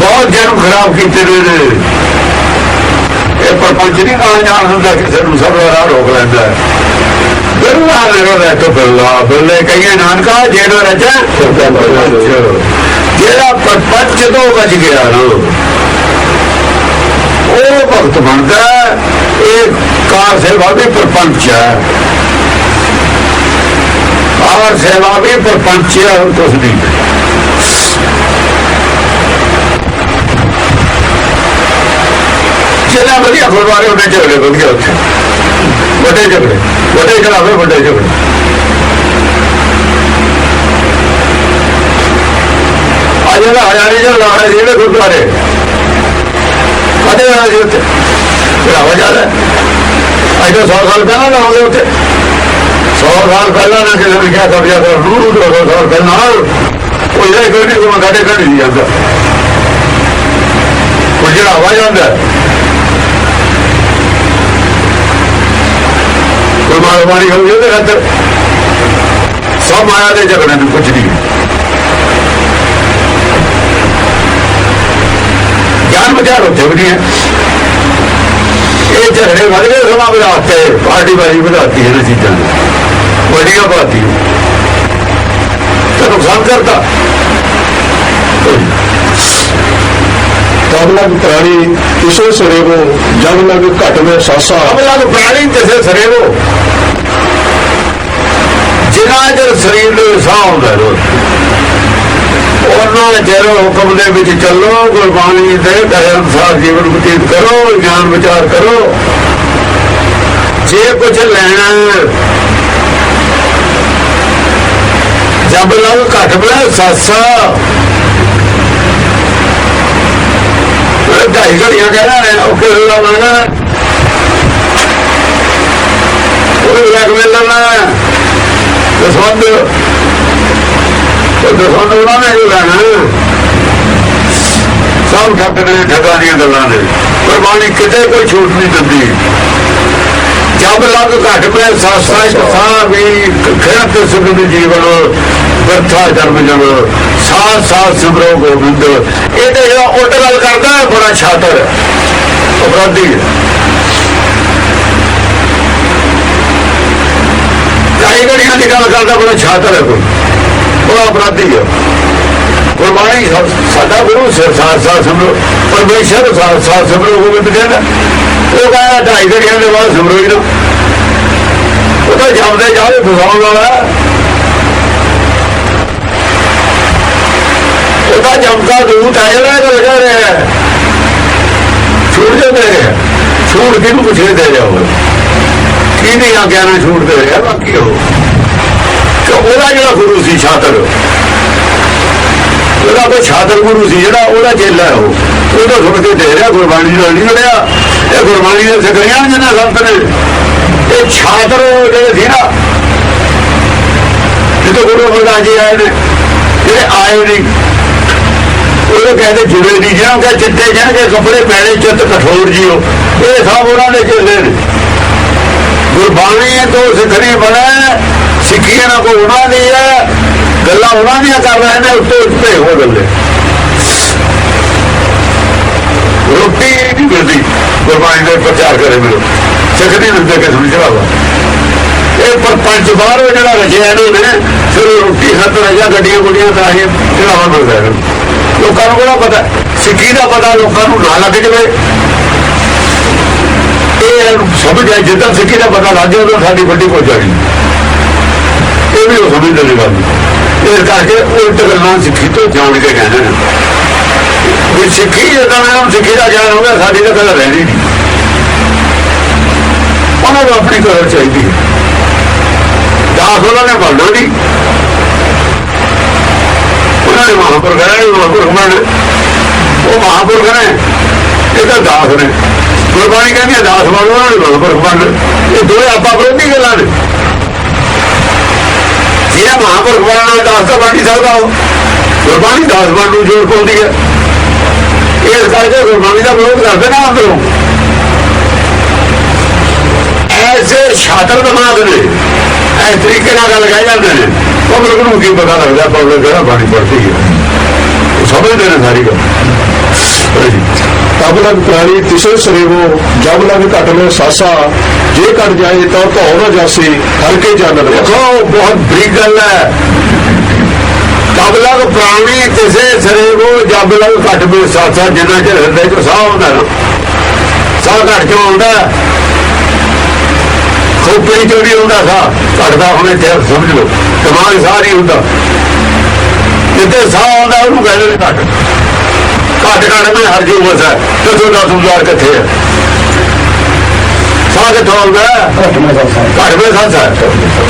ਬਹੁਤ ਜਨਮ ਖਰਾਬ ਕੀਤੇ ਨੇ ਇਹ ਪਰਪੰਚ ਨਹੀਂ ਨਾਲ ਜਾਣ ਹੁੰਦਾ ਕਿਸੇ ਨੂੰ ਸਭ ਦਾ ਰਾਹ ਰੋਕ ਲੈਂਦਾ। ਹੈ ਬਿਰਲਾ ਨਿਰੋਧੈ ਤੋ ਬਿਰਲਾ ਬਿਰਲੇ ਕਹੀਏ ਨਾਨਕਾ ਜਿਹੜਾ ਰਚਾ ਜਿਹੜਾ ਪਰਪੰਚ ਤੋਂ ਬਚ ਗਿਆ ਨਾ ਉਹ ਭਗਤ ਬਣਦਾ ਹੈ। ਇਹ ਕਾਰ ਸੇਵਾ ਵੀ ਪਰਪੰਚ ਹੈ ਕਾਰ ਸੇਵਾ ਵੀ ਪਰਪੰਚ ਹੈ ਹੋਰ ਕੁਛ ਨਹੀਂ ਜਿਹੜਾ ਵਧੀਆ ਗੁਰਦੁਆਰੇ ਉਹਨੇ ਝਗੜੇ ਵਧੀਆ ਉੱਥੇ ਵੱਡੇ ਝਗੜੇ ਵੱਡੇ ਚਲਾਵੇ ਵੱਡੇ ਝਗੜੇ ਆ ਜਿਹੜਾ ਹਜ਼ਾਰੀ ਜਿਹੜਾ ਲਾ ਰਿਹਾ ਗੁਰਦੁਆਰੇ। ਕਦੇ ਆਇਆ ਉੱਥੇ। ਚੜਾਵਾ ਜਾਂਦਾ ਅੱਜ ਤੋਂ 100 ਸਾਲ ਪਹਿਲਾਂ ਲਾਉਂਦੇ ਉੱਥੇ। 100 ਸਾਲ ਪਹਿਲਾਂ ਨਾ ਕਿਸੇ ਨੇ ਕਿਹਾ ਕਬਜ਼ਾ ਕਰ ਨੂੰ ਨੂੰ 200 ਸਾਲ ਪਹਿਲਾਂ ਉਹ ਇਹ ਕੋਈ ਨਹੀਂ ਕੋਈ ਸਾਡੇ ਘਰ ਜਾਂਦਾ ਉਹ ਚੜਾਵਾ ਜਾਂਦਾ ਕੋਈ ਮਾਰਵਾੜੀ ਉਹਦੇ ਅੰਦਰ। ਸਭ ਮਾਇਆ ਦੇ ਝਗੜੇ ਨੂੰ ਕੁਝ ਨਹੀਂ ਗਿਆਨ ਵਿਚਾਰ ਉੱਥੇ ਵੀ ਨਹੀਂ ਹੈ। ਇਹ ਝਗੜੇ ਵੱਧ ਗਏ ਸਮਾਂ ਵਧਾਤੇ, ਪਾਰਟੀ ਬਾਜੀ ਵਧਾਤੀ ਇਹਨਾਂ ਚੀਜ਼ਾਂ ਨੇ। ਵੱਡੀਆਂ ਬਾਤੀ ਤੇ ਨੁਕਸਾਨ ਕਰਦਾ ਕੋਈ ਜਬ ਲਗ ਪ੍ਰਾਣੀ ਕਿਸੇ ਸਰੇਵੋ ਜਬ ਲਗ ਘਟ ਮੈਂ ਸਾਸਾ। ਅਬਲਾ ਨੂੰ ਪ੍ਰਾਣੀ ਕਿਸੇ ਸਰੇਵੋ ਜਿਨ੍ਹਾਂ ਚਿਰ ਸਰੀਰ ਨੂੰ ਸਾਹ ਰੋਜ਼ ਉਹਨਾਂ ਚਿਰ ਹੁਕਮ ਦੇ ਵਿੱਚ ਚੱਲੋ, ਗੁਰਬਾਣੀ ਦੇ ਕਹੇ ਅਨੁਸਾਰ ਜੀਵਨ ਬਤੀਤ ਕਰੋ, ਗਿਆਨ ਵਿਚਾਰ ਕਰੋ। ਜੇ ਕੁਝ ਲੈਣਾ ਜਬ ਲਗ ਘਟ ਬਲੇ ਸਾਸਾ ਇਹ ਢਾਈ ਘੜੀਆਂ ਕਹਿਣਾ ਹੈ ਉਹ ਕਿਹੜਾ ਲਾਉਣਾ ਉਹ ਲੱਗ ਮਿਲਣਾ ਦਸਵੰਦ ਉਹ ਦਸਵੰਦ ਉਹਨਾਂ ਨੇ ਜੋ ਲੈਣਾ ਸਭ ਠੱਗ ਨੇ ਠੱਗਾਂ ਦੀਆਂ ਗੱਲਾਂ ਨੇ ਗੁਰਬਾਣੀ ਕਿਤੇ ਕੋਈ ਛੂਟ ਨਹੀਂ ਦਿੰਦੀ ਜਬ ਲੱਗ ਘਟ ਪੈ ਸਾਸਾ ਵੀ ਖੇਤ ਸੁਖ ਦੇ ਜੀਵਨ, ਵਰਥਾ ਜਨਮ ਜਨ ਸਾਥ ਸਾਥ ਸਿਮਰੋ ਗੋਬਿੰਦ। ਇਹ ਤੇ ਜਿਹੜਾ ਉਲਟ ਗੱਲ ਕਰਦਾ ਹੈ, ਬੜਾ ਛਾਤਰ ਹੈ। ਅਪਰਾਧੀ ਹੈ। ਕਾਈ ਘੜੀਆਂ ਦੀ ਗੱਲ ਕਰਦਾ, ਬੜਾ ਛਾਤਰ ਹੈ ਕੋਈ। ਉਹ ਅਪਰਾਧੀ ਹੈ। ਗੁਰਬਾਣੀ ਸਾਡਾ ਗੁਰੂ ਸਿਰ ਸਾਥ ਸਾਥ ਸਿਮਰੋ ਪਰਮੇਸ਼ਰ ਸਾਥ ਸਾਥ ਸਿਮਰੋ ਗੋਬਿੰਦ ਕਹਿੰਦਾ। ਉਹ ਕਹਿੰਦਾ, ਢਾਈ ਘੜੀਆਂ ਦੇ ਬਾਅਦ ਸਿਮਰੋ ਹੀ ਨਾ। ਉਹ ਤਾਂ ਜਾਂਦੇ ਜਾਵੇ ਫਸਾਉਣ ਵਾਲਾ ਉਹ ਤਾਂ ਜਮਕਾ ਦੂਤ ਹੈ ਜਿਹੜਾ ਇਹ ਗੱਲ ਰਿਹਾ ਛੂਟ ਜੋ ਰਿਹਾ ਛੂਟ ਕਿਹਨੂੰ ਪੁੱਛੇ ਦੇ ਰਿਹਾ ਹੋਵੇ ਕਿਹਦੀ ਆਗਿਆ ਨਾਲ ਛੂਟ ਦੇ ਰਿਹਾ, ਬਾਕੀ ਉਹ। ਕਿ ਉਹਦਾ ਜਿਹੜਾ ਗੁਰੂ ਸੀ, ਛਾਤਰ। ਉਹਦਾ ਕੋਈ ਛਾਤਰ ਗੁਰੂ ਸੀ, ਜਿਹੜਾ ਉਹਦਾ ਚੇਲਾ ਉਹ। ਉਹਦਾ ਸੁਣ ਕੇ ਦੇ ਰਿਹਾ, ਗੁਰਬਾਣੀ ਨਾਲ ਨਹੀਂ ਲੜਿਆ। ਇਹ ਗੁਰਬਾਣੀ ਦੇ ਸਿੱਖਿਆ ਜਿਹਨਾਂ ਸੰਤ ਨੇ। ਇਹ ਛਾਤਰ ਜਿਹੜੇ ਸੀ ਨਾ ਜਦੋਂ ਗੁਰੂ ਅਮਰਦਾਸ ਜੀ ਆਏ ਨੇ, ਜਿਹੜੇ ਆਏ ਨਹੀਂ ਉਹ ਕਹਿੰਦੇ ਜੁੜੇ ਨਹੀਂ, ਜਿਹਨਾਂ ਕਹੇ ਚਿੱਟੇ, ਜਿਹਨਾਂ ਕੱਪੜੇ ਪੈਣੇ, ਚਿੱਤ ਕਠੋਰ ਜੀਓ, ਇਹ ਸਭ ਉਹਨਾਂ ਦੇ ਚੇਲੇ ਨੇ। ਗੁਰਬਾਣੀ ਤੋਂ ਸਿੱਖਣੀ ਬਣਾ ਸਿੱਖੀ ਨਾ ਕੋ ਉਹਨਾਂ ਦੀ ਹੈ, ਗੱਲਾਂ ਉਹਨਾਂ ਦੀਆਂ ਕਰ ਰਹੇ ਨੇ, ਉੱਤੋਂ ਉੱਤੇ ਹੋ ਗੱਲੇ ਰੋਟੀ ਨਹੀਂ ਮਿਲਦੀ। ਗੁਰਬਾਣੀ ਦਾ ਪ੍ਰਚਾਰ ਕਰੇ ਮੈਨੂੰ ਸਿੱਖ ਨਹੀਂ ਮਿਲਦੇ ਕਿ ਸਮਝ ਚੜਾਵਾ ਇਹ ਪਰਪੰਚ ਬਾਹਰੋਂ ਜਿਹੜਾ ਰਚਿਆ ਇਹਨੂੰ ਨੇ, ਫਿਰ ਰੋਟੀ ਖਾਤਰ ਜਾਂ ਗੱਡੀਆਂ ਗੁੱਡੀਆਂ ਤਾਂ ਇਹ ਚੜਾਵਾ ਮਿਲਦਾ ਇਹਨੂੰ ਲੋਕਾਂ ਨੂੰ ਕਿਹੜਾ ਪਤਾ? ਸਿੱਖੀ ਦਾ ਪਤਾ ਲੋਕਾਂ ਨੂੰ ਨਾ ਲੱਗ ਜਵੇ। ਇਹ ਸਮਝ ਆ ਜਿੱਦਾਂ ਸਿੱਖੀ ਦਾ ਪਤਾ ਲੱਗ ਜਾਵੇ, ਉਦੋਂ ਸਾਡੀ ਵੱਡੀ ਪਹੁੰਚ ਜਾਣੀ। ਇਹ ਵੀ ਉਹ ਸਮਝਦੇ ਨੇ ਗੱਲ ਇਸ ਕਰਕੇ ਉਲਟ ਗੱਲਾਂ ਸਿੱਖੀ ਤੋਂ ਜਾਣ ਕੇ ਕਹਿੰਦੇ ਨੇ। ਵੀ ਸਿੱਖੀ ਜਦੋਂ ਨਾਮ ਸਿੱਖੀ ਦਾ ਗਿਆਨ ਹੋ ਗਿਆ ਸਾਡੀ ਤਾਂ ਕਦਰ ਰਹਿਣੀ ਨਹੀਂ। ਉਹਨਾਂ ਨੂੰ ਆਪਣੀ ਕਦਰ ਚਾਹੀਦੀ ਹੈ। ਦਾਸ ਉਹਨਾਂ ਨੇ ਬਣਨਾ ਨਹੀਂ ਉਹਨਾਂ ਨੇ ਮਹਾਂਪੁਰਖ ਹੈ ਮਹਾਂਪੁਰਖ ਬਣਨਾ ਉਹ ਮਹਾਂਪੁਰਖ ਨੇ, ਇਹ ਤਾਂ ਦਾਸ ਨੇ। ਗੁਰਬਾਣੀ ਕਹਿੰਦੀ ਹੈ, ਦਾਸ ਬਣ ਉਹਨਾਂ ਨੇ ਮਹਾਂਪੁਰਖ ਬਣ ਇਹ ਦੋਵੇਂ ਆਪਾ ਵਿਰੋਧੀ ਗੱਲਾਂ ਨੇ। ਜਿਹੜਾ ਮਹਾਂਪੁਰਖ ਬਣਨਾ, ਦਾਸ ਤਾਂ ਬਣ ਨਹੀਂ ਸਕਦਾ ਉਹ। ਗੁਰਬਾਣੀ ਦਾਸ ਬਣ ਨੂੰ ਜੋਰ ਪਾਉਂਦੀ ਹੈ। ਇਸ ਕਰਕੇ ਗੁਰਬਾਣੀ ਦਾ ਵਿਰੋਧ ਕਰਦੇ ਨਾ ਅੰਦਰੋਂ ਐਸੇ ਛਾਤਰ ਦਿਮਾਗ ਨੇ ਐ ਤਰੀਕੇ ਨਾਲ ਗੱਲ ਕਹਿ ਜਾਂਦੇ ਨੇ। ਪਬਲਿਕ ਨੂੰ ਕੀ ਪਤਾ ਲੱਗਦਾ, ਪਬਲਿਕ ਕਿਹੜਾ ਬਾਣੀ ਪੜਦੀ ਹੈ। ਉਹ ਸਮਝਦੇ ਨੇ ਸਾਰੀ ਗੱਲ। ਤਬ ਲਗ ਪ੍ਰਾਣੀ ਕਿਸੇ ਸਰੇਵੋ ਜਬ ਲਗ ਘਟ ਮੈਂ ਸਾਸਾ। ਜੇ ਘਟ ਜਾਏ ਤਾਂ ਧੋ ਨਾ ਜਾਸੀ, ਹਲਕੇ ਜਾਣ ਲਗਾ ਦੇਖੋ, ਬਹੁਤ ਬੜੀ ਗੱਲ ਹੈ। ਜਬ ਲਗ ਪ੍ਰਾਣੀ ਕਿਸੇ ਸਰੇ ਕੋ ਜਬ ਲਗ ਘਟ ਮੇ ਸਾਥਾ ਜਿੰਨਾ ਚਿਰ ਹਿਰਦੇ ਚ ਸਾਹ ਹੁੰਦਾ ਨਾ। ਸਾਹ ਘਟ ਕਿਉਂ ਹੁੰਦਾ ਖੋਪੜੀ ਚੋਂ ਨਹੀਂ ਹੁੰਦਾ ਸਾਹ। ਘਟਦਾ ਹੁਣੇ ਤੇ ਸਮਝ ਲਓ ਦਿਮਾਗ ਨਹੀਂ ਹੁੰਦਾ। ਜਿੱਥੇ ਸਾਹ ਆਉਂਦਾ ਉਹਨੂੰ ਕਹਿੰਦੇ ਨੇ ਘਟ। ਘਟ ਘਟ ਮੈਂ ਹਰ ਜੂ ਵਸਾ ਤੇ ਤੁਹਾਡਾ ਸੁਝਾਰ ਕਿੱਥੇ ਹੈ ਸਾਹ ਕਿੱਥੋਂ ਆਉਂਦਾ? ਘਟ ਮੇ ਸਾਥਾ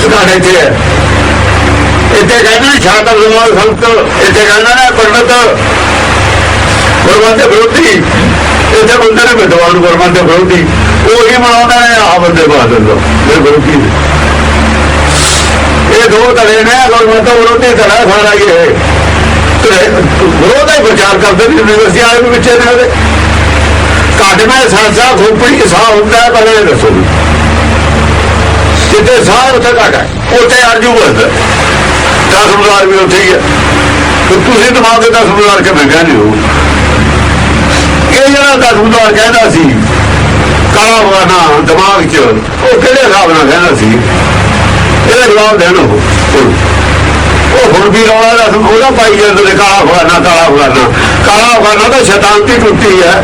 ਘਟ ਇੱਥੇ ਹੈ ਇੱਥੇ ਕਹਿੰਦੇ ਸ਼ਾਤਰ ਦਿਮਾਗ ਸੰਤ ਇੱਥੇ ਕਹਿੰਦਾ ਨਾ ਪੰਡਤ ਗੁਰਮਤਿ ਵਿਰੋਧੀ। ਇੱਥੇ ਬੰਦੇ ਨੇ ਵਿਦਵਾਨ ਗੁਰਮਤਿ ਵਿਰੋਧੀ। ਉਹੀ ਮਨਾਉਂਦਾ ਨੇ ਆ ਬੰਦੇ ਬਾਦਲ ਲੋ ਇਹ ਵਿਰੋਧੀ ਇਹ ਦੋ ਧੜੇ ਨੇ, ਗੁਰਮਤਿ ਵਿਰੋਧੀ ਧੜਾ ਸਾਰਾ ਹੀ ਵਿਰੋਧ ਹੀ ਪ੍ਰਚਾਰ ਕਰਦੇ ਨੇ, ਯੂਨੀਵਰਸਿਟੀ ਵਾਲੇ ਵੀ ਵਿੱਚੇ ਨੇ ਉਹਦੇ। ਘੱਟ ਮੈਂ ਸਾਸਾ, ਖੋਪੜੀ, ਸਾਹ ਹੁੰਦਾ ਹੈ ਪਹਿਲਾਂ ਦੱਸੋ। ਵੀ। ਸਾਹ, ਉੱਥੇ ਘੱਟ ਹੈ। ਉੱਥੇ ਅਰਜੂ ਵੱਧਦਾ ਦਸ ਹਜ਼ਾਰ ਵੀ ਉੱਥੇ ਹੀ ਹੈ ਤੇ ਤੁਸੀਂ ਦਿਮਾਗ ਦੇ ਦਸ ਕੇ ਕਿਵੇਂ ਕਹਿੰਦੇ ਹੋ। ਇਹ ਜਿਹੜਾ ਦਸ ਹਜ਼ਾਰ ਕਹਿੰਦਾ ਸੀ, ਕਾਲਾ ਵਾਨਾ ਦਿਮਾਗ 'ਚ, ਉਹ ਕਿਹੜੇ ਹਿਸਾਬ ਨਾਲ ਕਹਿੰਦਾ ਸੀ? ਇਹਦਾ ਜਵਾਬ ਦੇਣ ਉਹ। ਉਹ ਹੁਣ ਵੀ ਰੌਲਾ ਦਾ ਉਹਦਾ ਪਾਈ ਜਾਂਦਾ ਨੇ ਕਾਲਾ ਫਲਾਨਾ ਕਾਲਾ ਫਲਾਨਾ ਕਾਲਾ ਫਲਾਨਾ ਤਾਂ ਸ਼ੈਤਾਨ ਦੀ ਟੁੱਟੀ ਹੈ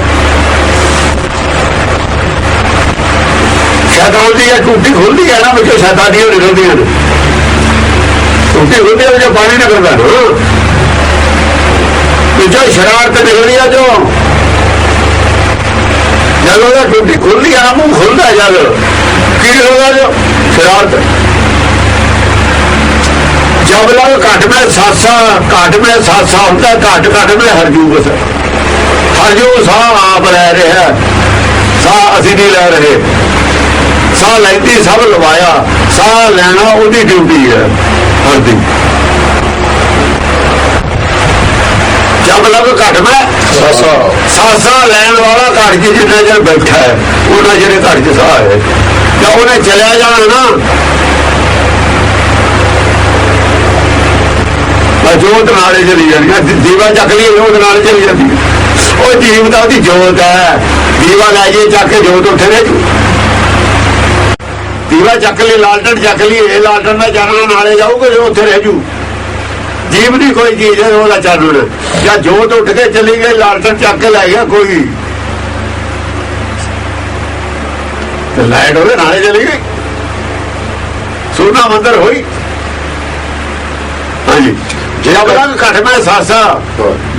ਸ਼ੈਤਾਨ ਦੀ ਇਹ ਟੁੱਟੀ ਖੁੱਲਦੀ ਹੈ ਨਾ ਵਿੱਚੋਂ ਸ਼ੈਤਾਨੀਆਂ ਨਿਕਲਦੀਆਂ ਨੇ। ਟੁੱਟੀ ਖੁੱਲਦੀ ਹੈ ਬਾਣੀ ਪਾਣੀ ਨਿਕਲਦਾ ਨਾ ਵਿੱਚੋਂ ਸ਼ਰਾਰਤ ਨਿਕਲਦੀ ਆ ਜੋ। ਜਦੋਂ ਉਹ ਟੁੱਟੀ ਖੁੱਲਦੀ ਆ, ਮੂੰਹ ਖੁੱਲਦਾ ਜਦ। ਕੀ ਹੋਗਾ ਜੋ? ਸ਼ਰਾਰਤ। ਜਬ ਲਗ ਘਟ ਮੈਂ ਸਾਸਾ, ਘਟ ਮੈਂ ਸਾਸਾ ਹੁੰਦਾ, ਘਟ ਘਟ ਮੈਂ ਹਰਜੂਗ ਹਰਜੂ ਸਾਹ ਆਪ ਲੈ ਰਿਹਾ। ਸਾਹ ਅਸੀਂ ਨਹੀਂ ਲੈ ਰਹੇ। ਸਾਹ ਲੈਂਦੀ ਸਭ ਲਵਾਇਆ। ਸਾਹ ਲੈਣਾ ਉਹਦੀ ਡਿਊਟੀ ਹੈ। ਹਰ ਦੀ। ਜਬ ਲਗ ਘਟ ਮੈਂ। ਸਾਸਾ। ਸਾਸਾ ਲੈਣ ਵਾਲਾ ਘੜ ਕੇ ਜਿੰਨਾ ਚਿਰ ਬੈਠਾ ਹੈ ਉਹਨਾਂ ਜਿਹੜੇ ਘੜ ਚ ਸਾਹ ਹੈ। ਜਾਂ ਉਹਨੇ ਚਲਿਆ ਜਾਣਾ ਨਾ। ਜੋਤ ਨਾਲੇ ਚਲੀ ਜਾਣੀ ਆ, ਦੀ- ਦੀਵਾ ਚੱਕ ਲਈ ਜੋਤ ਨਾਲੇ ਚਲੀ ਜਾਂਦੀ ਹੈ। ਉਹ ਜੀਵ ਦਾ ਉਹਦੀ ਜੋਤ ਹੈ। ਦੀਵਾ ਲੈ ਜੇ ਚੱਕ ਕੇ ਜੋਤ ਉੱਥੇ ਰਹਿ ਜੂ ਦੀਵਾ ਚੱਕ ਲਈ ਲਾਲਟਨ ਚੱਕ ਲਈ ਇਹ ਲਾਲਟਨ ਦਾ ਚਾਨਣ ਨਾਲੇ ਜਾਊਗਾ ਜੋ ਉੱਥੇ ਰਹਿ ਜੂ। ਜੀਵ ਦੀ ਕੋਈ ਚੀਜ਼ ਹੈ ਉਹਦਾ ਚਾਨਣ। ਜਾਂ ਜੋਤ ਉੱਠ ਕੇ ਚਲੀ ਗਈ ਲਾਲਟਨ ਚੱਕ ਕੇ ਲੈ ਗਿਆ ਕੋਈ। ਤੇ ਲਾਈਟ ਉਹਦੇ ਨਾਲੇ ਚਲੀ ਗਈ। ਸੋਨਾ ਮੰਦਰ ਹੋਈ। ਹਾਂਜੀ। ਜੇ ਆਪਣਾ ਘਟ ਮੈਂ ਸਾਸਾ।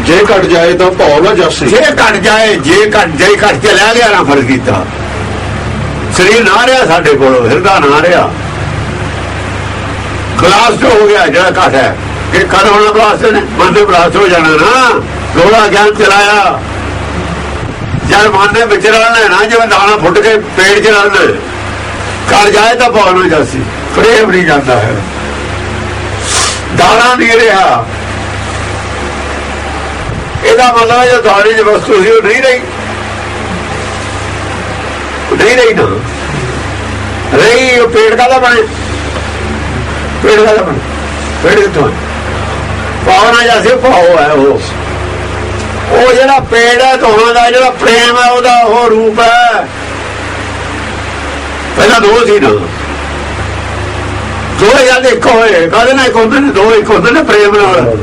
ਜੇ ਘਟ ਜਾਏ ਤਾਂ ਭੌ ਨਾ ਜਾਸੀ। ਜੇ ਘਟ ਜਾਏ ਜੇ ਘਟ ਜੇ ਘਟ ਚਲਿਆ ਗਿਆ ਨਾ ਫਰਜ਼ ਕੀਤਾ। ਸਰੀਰ ਨਾ ਰਿਹਾ ਸਾਡੇ ਕੋਲ, ਹਿਰਦਾ ਨਾ ਰਿਹਾ। ਗਲਾਸ ਤੋਂ ਹੋ ਗਿਆ, ਜਿਹੜਾ ਘਟ ਹੈ, ਕਿ ਕਦ ਹੋਣਾ ਗਲਾਸ ਨੇ, ਮਨ ਦੇ ਬਲਾਸ ਹੋ ਜਾਣਾ ਨਾ। ਲੋੜਾ ਗਿਆਨ ਚਲਾਇਆ। ਜਦ ਮਨ ਦੇ ਵਿੱਚ ਰਹਿਣਾ ਨਾ ਜਿਵੇਂ ਦਾਣਾ ਫੁੱਟ ਕੇ ਪੇੜ ਚ ਰਹਿਣਾ ਕਰ ਜਾਏ ਤਾਂ ਭੌ ਨਾ ਜਾਸੀ, ਪ੍ਰੇਮ ਨਹੀਂ ਜਾਂਦਾ ਹੈ। ਦਾਣਾ ਨਹੀਂ ਰਿਹਾ। ਇਹਦਾ ਮਤਲਬ ਜੋ ਦਾਣੇ ਦੀ ਵਸਤੂ ਸੀ, ਉਹ ਨਹੀਂ ਰਹੀ। ਨਹੀਂ ਰਹੀ ਨਾ ਰਹੀ ਉਹ ਪੇੜ ਕਾਹਦਾ ਬਣੇ? ਪੇੜ ਕਾਹਦਾ ਬਣੇ? ਪੇੜ ਕਿੱਥੋਂ ਪਾਵਨਾ ਜਾਂ ਸੇ ਭਾਉ ਹੈ, ਉਹ। ਉਹ ਜਿਹੜਾ ਪੇੜ ਹੈ, ਦੋਹਾਂ ਦਾ, ਜਿਹੜਾ ਪ੍ਰੇਮ ਹੈ, ਉਹਦਾ ਉਹ ਰੂਪ ਹੈ। ਪਹਿਲਾਂ ਦੋ ਸੀ ਨਾ। ਦੋਏ ਜਦ ਇੱਕ ਹੋਏ ਕਾਹਦੇ ਨਾਲ ਇੱਕ ਹੁੰਦੇ ਨੇ? ਦੋ ਇੱਕ ਹੁੰਦੇ ਨੇ, ਪ੍ਰੇਮ ਨਾਲ।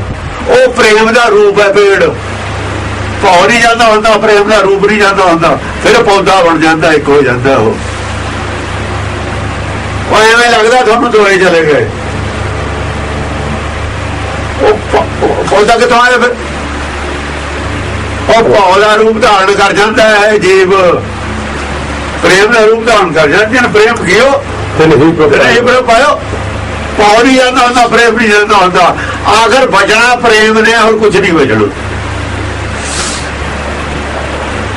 ਉਹ ਪ੍ਰੇਮ ਦਾ ਰੂਪ ਹੈ ਪੇੜ। ਭੌ ਨਹੀਂ ਜਾਂਦਾ ਹੁੰਦਾ ਪ੍ਰੇਮ ਦਾ ਰੂਪ ਨਹੀਂ ਜਾਂਦਾ ਹੁੰਦਾ। ਫਿਰ ਪੌਦਾ ਬਣ ਜਾਂਦਾ ਇੱਕ ਹੋ ਜਾਂਦਾ ਉਹ। ਉਹ ਐਵੇਂ ਲੱਗਦਾ ਤੁਹਾਨੂੰ ਦੋਏ ਚਲੇ ਗਏ। ਉਹ ਪੌਦਾ ਕਿੱਥੋਂ ਆਇਆ ਫਿਰ? ਉਹ ਭੌ ਦਾ ਰੂਪ ਧਾਰਨ ਕਰ ਜਾਂਦਾ ਹੈ ਜੀਵ। ਪ੍ਰੇਮ ਦਾ ਰੂਪ ਧਾਰਨ ਕਰ ਜਾਂਦਾ ਜਿਹਨੇ ਪ੍ਰੇਮ ਕੀਓ? ਤੇ ਨਹੀਂ ਪ੍ਰੇਮ ਪਾਇਓ। ਨਹੀਂ ਜਾਂਦਾ ਹੁੰਦਾ ਪ੍ਰੇਮ ਨਹੀਂ ਜਾਂਦਾ ਹੁੰਦਾ। ਆਖਰ ਬਚਣਾ ਪ੍ਰੇਮ ਨੇ ਹੋਰ ਕੁਝ ਨਹੀਂ ਬਚਣਾ।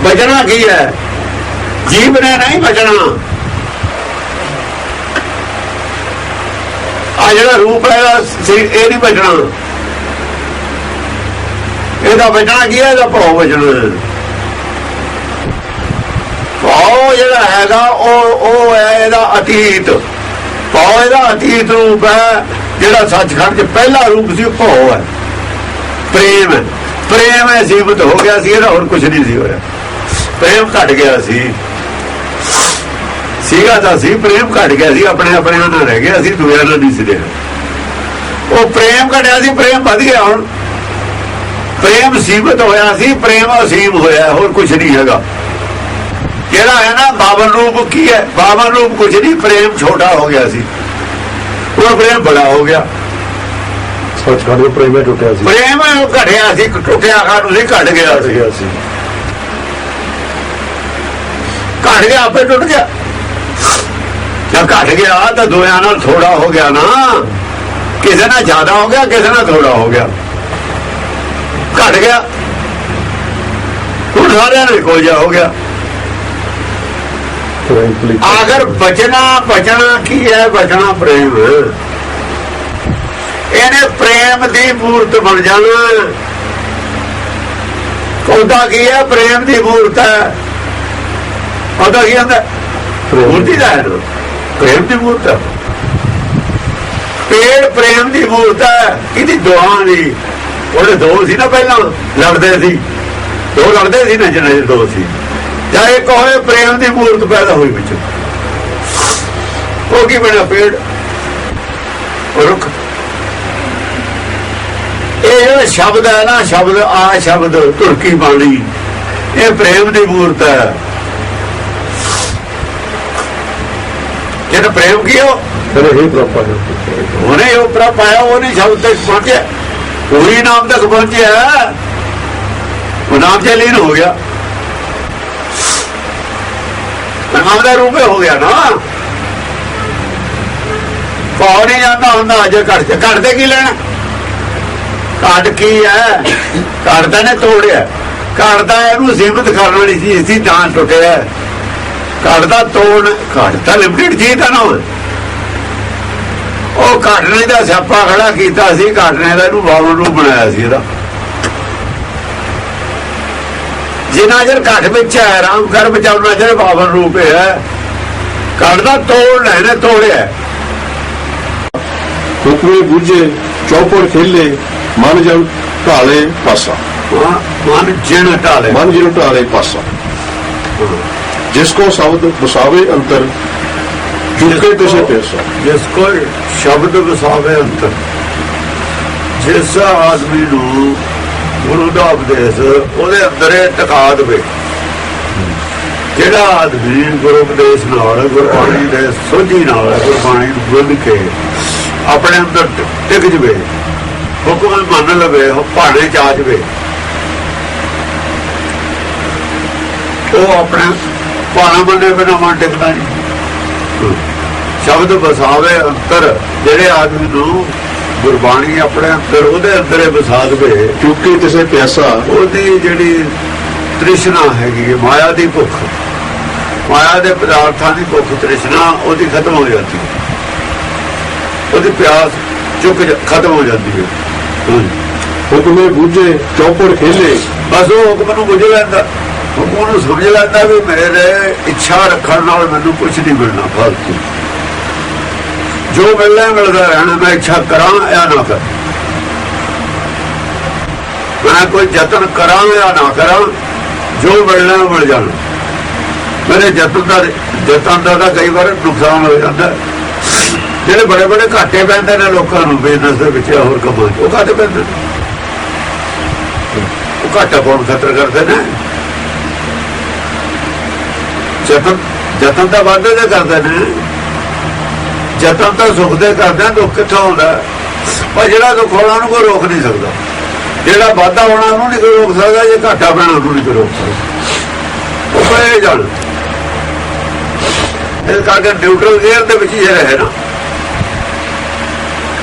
ਬਚਣਾ ਕੀ ਹੈ? ਜੀਵ ਨੇ ਨਹੀਂ ਬਚਣਾ ਆ ਜਿਹੜਾ ਰੂਪ ਹੈ, ਇਹਦਾ ਇਹ ਨਹੀਂ ਬਚਣਾ ਇਹਦਾ ਬਚਣਾ ਕੀ ਹੈ? ਇਹਦਾ ਭਾਵ ਬਚਣਾ ਭਾਵ ਜਿਹੜਾ ਹੈਗਾ, ਉਹ ਉਹ ਹੈ ਇਹਦਾ ਅਤੀਤ। ਭਾਵ ਇਹਦਾ ਅਤੀਤ ਰੂਪ ਹੈ, ਜਿਹੜਾ ਸੱਚਖੰਡ 'ਚ ਪਹਿਲਾ ਰੂਪ ਸੀ, ਉਹ ਹੈ। ਪ੍ਰੇਮ ਹੈ। ਪ੍ਰੇਮ ਹੈ ਸੀਮਤ ਹੋ ਗਿਆ ਸੀ, ਇਹਦਾ ਹੋਰ ਕੁਝ ਨਹੀਂ ਸੀ ਹੋਇਆ। ਪ੍ਰੇਮ ਘਟ ਗਿਆ ਸੀ। ਸੀਗਾ ਤਾਂ ਸੀ ਪ੍ਰੇਮ ਘਟ ਗਿਆ ਸੀ ਆਪਣੇ ਆਪਣੇ ਨਾਲ ਰਹਿ ਗਿਆ ਸੀ ਦੁਨੀਆ ਨਾਲ ਨਹੀਂ ਸੀ ਰਿਹਾ। ਉਹ ਪ੍ਰੇਮ ਘਟਿਆ ਸੀ ਪ੍ਰੇਮ ਵੱਧ ਗਿਆ ਹੁਣ। ਪ੍ਰੇਮ ਸੀਮਤ ਹੋਇਆ ਸੀ ਪ੍ਰੇਮ ਅਸੀਮ ਹੋਇਆ ਹੋਰ ਕੁਝ ਨਹੀਂ ਹੈਗਾ। ਜਿਹੜਾ ਹੈ ਨਾ ਬਾਬਨ ਰੂਪ ਕੀ ਹੈ? ਬਾਬਨ ਰੂਪ ਕੁਝ ਨਹੀਂ ਪ੍ਰੇਮ ਛੋਟਾ ਹੋ ਗਿਆ ਸੀ। ਉਹ ਪ੍ਰੇਮ ਬੜਾ ਹੋ ਗਿਆ। ਸੱਚਖੰਡ ਪ੍ਰੇਮੇ ਟੁੱਟਿਆ ਸੀ। ਪ੍ਰੇਮ ਘਟਿਆ ਸੀ ਟੁੱਟਿਆ ਖਾਣ ਸੀ। ਘਟ ਗਿਆ ਸੀ ਗਿਆ ਸੀ ਘਟ ਗਿਆ, ਆਪੇ ਟੁੱਟ ਗਿਆ। ਜਦ ਘਟ ਗਿਆ, ਤਾਂ ਦੋਆਂ ਨਾਲ ਥੋੜਾ ਹੋ ਗਿਆ ਨਾ। ਕਿਸੇ ਨਾਲ ਜ਼ਿਆਦਾ ਹੋ ਗਿਆ, ਕਿਸੇ ਨਾਲ ਥੋੜਾ ਹੋ ਗਿਆ। ਘਟ ਗਿਆ। ਹੁਣ ਸਾਰਿਆਂ ਨੇ ਇੱਕੋ ਜਿਹਾ ਹੋ ਗਿਆ। ਪ੍ਰੇਮ ਅਗਰ ਬਚਣਾ ਬਚਣਾ ਕੀ ਹੈ? ਬਚਣਾ ਪ੍ਰੇਮ। ਇਹਨੇ ਪ੍ਰੇਮ ਦੀ ਮੂਰਤ ਬਣ ਜਾਣਾ। ਉਹਦਾ ਕੀ ਹੈ? ਪ੍ਰੇਮ ਦੀ ਮੂਰਤ ਹੈ। ਉਹਦਾ ਕੀ ਹੁੰਦਾ ਮੂਰਤੀ ਦਾ ਹੈ। ਪ੍ਰੇਮ ਦੀ ਮੂਰਤ ਹੈ। ਪੇੜ ਪ੍ਰੇਮ ਦੀ ਮੂਰਤ ਹੈ। ਇਹਦੀ ਦੋਹਾਂ ਦੀ ਉਹਦੇ ਦੋ ਸੀ ਨਾ ਪਹਿਲਾਂ ਲੜਦੇ ਸੀ। ਦੋ ਲੜਦੇ ਸੀ ਨਾ ਜਿਹਨਾਂ ਦੇ ਦੋ ਸੀ। ਜਾਂ ਇੱਕ ਹੋਏ ਪ੍ਰੇਮ ਦੀ ਮੂਰਤ ਪੈਦਾ ਹੋਈ ਵਿੱਚ। ਉਹ ਕੀ ਬਣਿਆ ਪੇੜ? ਰੁੱਖ। ਇਹ ਜਿਹੜਾ ਸ਼ਬਦ ਹੈ ਨਾ ਸ਼ਬਦ ਆ ਸ਼ਬਦ ਤੁਰਕੀ ਬਾਣੀ। ਇਹ ਪ੍ਰੇਮ ਦੀ ਮੂਰਤ ਹੈ। ਜਿਹਨੇ ਪ੍ਰੇਮ ਕੀਓ ਫਿਰ ਇਹ ਪ੍ਰੋਪਰ ਉਹਨੇ ਉਹ ਪ੍ਰਭ ਪਾਇਆ ਉਹਨੇ ਸ਼ਬਦ ਤੱਕ ਪਹੁੰਚਿਆ। ਉਹੀ ਨਾਮ ਤੱਕ ਪਹੁੰਚਿਆ। ਉਹ ਨਾਮ ਚ ਲੀਨ ਹੋ ਗਿਆ। ਨਾਮ ਦਾ ਰੂਪ ਹੀ ਹੋ ਗਿਆ ਨਾ। ਨਹੀਂ ਜਾਂਦਾ ਹੁੰਦਾ ਅਜੇ ਘੜ ਚ। ਘੜਦੇ ਕੀ ਲੈਣਾ? ਘੜ ਕੀ ਹੈ? ਘੜਦਾ ਨੇ ਤੋੜਿਆ। ਘੜਦਾ ਇਹਨੂੰ ਸੀਮਤ ਕਰਨ ਵਾਲੀ ਸੀ ਇਸੀ ਤਾਂ ਟੁੱਟਿਆ। ਘੜਦਾ ਤੋੜ ਘੜਦਾ ਲਿਮਟਿਡ ਚੀਜ਼ ਤਾਂ ਨਾ ਹੋਵੇ ਉਹ ਘਟਨੇ ਦਾ ਸਿਆਪਾ ਖੜਾ ਕੀਤਾ ਸੀ ਘਟਨੇ ਦਾ ਇਹਨੂੰ ਬਾਵਨ ਨੂੰ ਬਣਾਇਆ ਸੀ ਇਹਦਾ। ਜਿਨਾ ਜਰ ਘਟ ਵਿੱਚ ਹੈ ਰਾਮ ਕਰ ਬਚਾਉਣਾ ਜਰ ਬਾਵਨ ਰੂਪ ਹੈ। ਦਾ ਤੋੜ ਲੈਣੇ ਤੋੜਿਆ। ਹੁਕਮੇ ਬੁਝੇ ਚੌਪੜ ਖੇਲੇ ਮਨ ਜਨ ਢਾਲੇ ਪਾਸਾ। ਮਨ ਜਿਣ ਢਾਲੇ। ਮਨ ਜਿਨ ਢਾਲੇ ਪਾਸਾ। ਜਿਸ ਕੋ ਸ਼ਬਦ ਵਸਾਵੇ ਅੰਤਰ ਚੁੱਕੇ ਤਿਸੇ ਪੈਸਾ ਜਿਸ ਕੋ ਸ਼ਬਦ ਵਸਾਵੇ ਅੰਤਰ ਜਿਸ ਆਦਮੀ ਨੂੰ ਗੁਰੂ ਦਾ ਉਪਦੇਸ਼ ਉਹਦੇ ਅੰਦਰ ਇਹ ਟਿਕਾ ਦੇਵੇ ਜਿਹੜਾ ਆਦਮੀ ਗੁਰੂ ਉਪਦੇਸ਼ ਨਾਲ ਗੁਰਬਾਣੀ ਦੇ ਸੋਝੀ ਨਾਲ ਗੁਰਬਾਣੀ ਨੂੰ ਬੁੱਝ ਕੇ ਆਪਣੇ ਅੰਦਰ ਟਿਕ ਜਵੇ ਹੁਕਮ ਮੰਨ ਲਵੇ ਉਹ ਭਾਣੇ ਚ ਆ ਜਵੇ ਉਹ ਆਪਣੇ ਭਾਣਾ ਮੰਨੇ ਬਿਨਾਂ ਮਨ ਟਿਕਦਾ ਨਹੀਂ ਸ਼ਬਦ ਵਸਾਵੇ ਅੰਤਰ ਜਿਹੜੇ ਆਦਮੀ ਨੂੰ ਗੁਰਬਾਣੀ ਆਪਣੇ ਅੰਦਰ ਉਹਦੇ ਅੰਦਰ ਵਸਾ ਦੇਵੇ ਚੁੱਕੇ ਤਿਸੇ ਪੈਸਾ ਉਹਦੀ ਜਿਹੜੀ ਤ੍ਰਿਸ਼ਨਾ ਹੈਗੀ ਹੈ ਮਾਇਆ ਦੀ ਭੁੱਖ। ਮਾਇਆ ਦੇ ਪਦਾਰਥਾਂ ਦੀ ਭੁੱਖ ਤ੍ਰਿਸ਼ਨਾ ਉਹਦੀ ਖਤਮ ਹੋ ਜਾਂਦੀ ਹੈ। ਉਹਦੀ ਪਿਆਸ ਚੁੱਕ ਖਤਮ ਹੋ ਜਾਂਦੀ ਹੈ। ਹੁਕਮੇ ਬੁਝੇ ਚੌਪੜ ਖੇਲੇ। ਬਸ ਉਹ ਹੁਕਮ ਨੂੰ ਬੁਝ ਲੈਂਦਾ। ਉਹਨੂੰ ਸਮਝ ਲੈਂਦਾ ਵੀ ਮੇਰੇ ਇੱਛਾ ਰੱਖਣ ਨਾਲ ਮੈਨੂੰ ਕੁਝ ਨਹੀਂ ਮਿਲਣਾ, ਫਾਲਤੂ। ਜੋ ਮਿਲਣਾ ਮਿਲਦਾ ਰਹਿਣਾ, ਮੈਂ ਇੱਛਾ ਕਰਾਂ ਜਾਂ ਨਾ ਕਰਾਂ। ਮੈਂ ਕੋਈ ਯਤਨ ਕਰਾਂ ਜਾਂ ਨਾ ਕਰਾਂ, ਜੋ ਮਿਲਣਾ ਮਿਲ ਜਾਣਾ। ਮੇਰੇ ਯਤਨ ਦਾ ਯਤਨ ਦਾ ਤਾਂ ਕਈ ਵਾਰ ਨੁਕਸਾਨ ਹੋ ਜਾਂਦਾ। ਜਿਹੜੇ ਬੜੇ ਬੜੇ ਘਾਟੇ ਪੈਂਦੇ ਨੇ ਲੋਕਾਂ ਨੂੰ ਬਿਜ਼ਨਸ ਦੇ ਵਿੱਚ ਹੋਰ ਕੰਮਾਂ 'ਚ, ਉਹ ਕਾਹਦੇ ਪੈਂਦੇ ਨੇ? ਉਹ ਘਾਟਾ ਪਾਉਣ ਖਤਰ ਕਰਦੇ ਨੇ? ਯਤਨ ਯਤਨ ਤਾਂ ਵਾਧੇ ਦੇ ਕਰਦੇ ਨੇ? ਯਤਨ ਤਾਂ ਸੁੱਖ ਦੇ ਕਰਦੇ ਦੁੱਖ ਕਿੱਥੋਂ ਆਉਂਦਾ? ਪਰ ਜਿਹੜਾ ਦੁੱਖ ਹੋਣਾ ਉਹਨੂੰ ਕੋਈ ਰੋਕ ਨਹੀਂ ਸਕਦਾ। ਜਿਹੜਾ ਵਾਧਾ ਹੋਣਾ, ਉਹਨੂੰ ਨਹੀਂ ਕੋਈ ਰੋਕ ਸਕਦਾ, ਜੇ ਘਾਟਾ ਪੈਣਾ, ਉਹਨੂੰ ਨਹੀਂ ਕੋਈ ਰੋਕ ਸਕਦਾ। ਉਹ ਪਏ ਜਾਣ ਇਸ ਕਰਕੇ ਨਿਊਟਰਲ ਗੇਅਰ ਦੇ ਵਿੱਚ ਹੀ ਰਹੇ ਨਾ।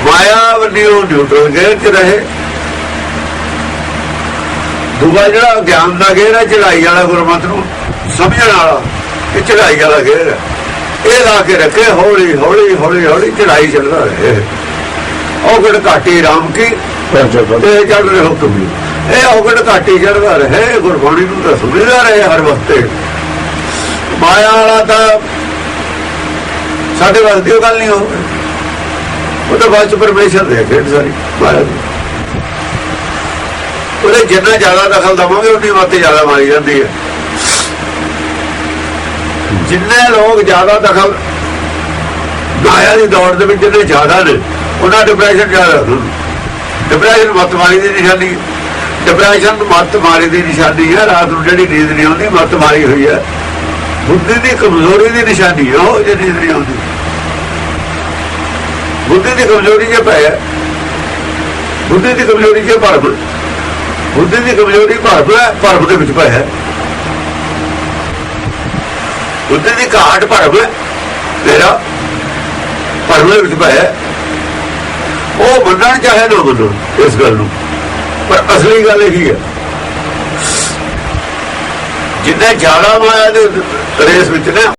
ਮਾਇਆ ਵੱਡੀ ਉਹ ਨਿਊਟਰਲ ਗੇਅਰ 'ਚ ਰਹੇ। ਦੂਜਾ ਜਿਹੜਾ ਗਿਆਨ ਦਾ ਗੇਅਰ ਹੈ ਚੜਾਈ ਵਾਲਾ ਗੁਰਮਤ ਨੂੰ ਸਮਝਣ ਵਾਲਾ। ਇਹ ਚੜਾਈ ਵਾਲਾ ਹੈ। ਇਹ ਲਾ ਕੇ ਰੱਖੇ ਹੌਲੀ ਹੌਲੀ ਹੌਲੀ ਹੌਲੀ ਚੜਾਈ ਚੱਲਦਾ ਰਹੇ। ਉਹ ਗੜ ਘਾਟੀ ਰਾਮ ਕੀ? ਤੇ ਚੜ ਰਹੇ ਹੁਕਮ ਦੀ ਇਹ ਔਗਣ ਘਾਟੀ ਚੜਦਾ ਰਹੇ ਗੁਰਬਾਣੀ ਨੂੰ ਤਾਂ ਸੁਣਦਾ ਰਹੇ ਹਰ ਵਕਤੇ। ਮਾਇਆ ਵਾਲਾ ਤਾਂ ਸਾਡੇ ਵਾਸਤੇ ਉਹ ਗੱਲ ਨਹੀਂ ਹੋਵੇ ਉਹ ਤਾਂ ਬਾਅਦ ਚ ਪਰਮੇਸ਼ਰ ਦੇ ਖੇਡ ਸਾਰੀ ਮਾਇਆ ਦੀ। ਉਹਦੇ ਜਿੰਨਾ ਜ਼ਿਆਦਾ ਦਖਲ ਦਵਾਂਗੇ ਉਨੀ ਮੱਤ ਜ਼ਿਆਦਾ ਮਾਰੀ ਜਾਂਦੀ ਹੈ। ਜਿੰਨੇ ਲੋਕ ਜ਼ਿਆਦਾ ਦਖਲ ਮਾਇਆ ਦੀ ਦੌੜ ਦੇ ਵਿੱਚ ਜਿਹਨੇ ਜ਼ਿਆਦਾ ਨੇ, ਉਹਨਾਂ ਡਿਪਰੈਸ਼ਨ ਜ਼ਿਆਦਾ ਡਿਪਰੈਸ਼ਨ ਮੱਤ ਮਾਰੀ ਦੀ ਨਿਸ਼ਾਨੀ ਡਿਪਰੈਸ਼ਨ ਮੱਤ ਮਾਰੀ ਦੀ ਨਿਸ਼ਾਨੀ ਹੈ। ਰਾਤ ਨੂੰ ਜਿਹੜੀ ਨੀਂਦ ਨਹੀਂ ਆਉਂਦੀ ਮੱਤ ਮਾਰੀ ਹੋਈ ਹੈ। ਬੁੱਧੀ ਦੀ ਕਮਜ਼ੋਰੀ ਦੀ ਨਿਸ਼ਾਨੀ ਹੈ, ਉਹ ਜੇ ਨੀਂਦ ਨਹੀਂ ਆਉਂਦੀ। ਬੁੱਧੀ ਦੀ ਕਮਜ਼ੋਰੀ ਜੇ ਪੈ ਹੈ। ਬੁੱਧੀ ਦੀ ਕਮਜ਼ੋਰੀ ਜੇ ਭਰਮ ਬੁੱਧੀ ਦੀ ਕਮਜ਼ੋਰੀ ਭਰਮ ਭਰਮ ਦੇ ਵਿੱਚ ਪੈ ਹੈ। ਬੁੱਧੀ ਦੀ ਘਾਟ ਭਰਮ ਤੇਰਾ ਭਰਮ ਵਿੱਚ ਪੈ ਉਹ ਮੰਨਣ ਚਾਹੇ ਨਾ ਮੰਨਣ ਇਸ ਗੱਲ ਨੂੰ। ਪਰ ਅਸਲੀ ਗੱਲ ਇਹ ਹੈ। ਜਿੰਨੇ ਜ਼ਿਆਦਾ ਮਾਇਆ ਦੇ ਰੇਸ ਵਿੱਚ ਨਾ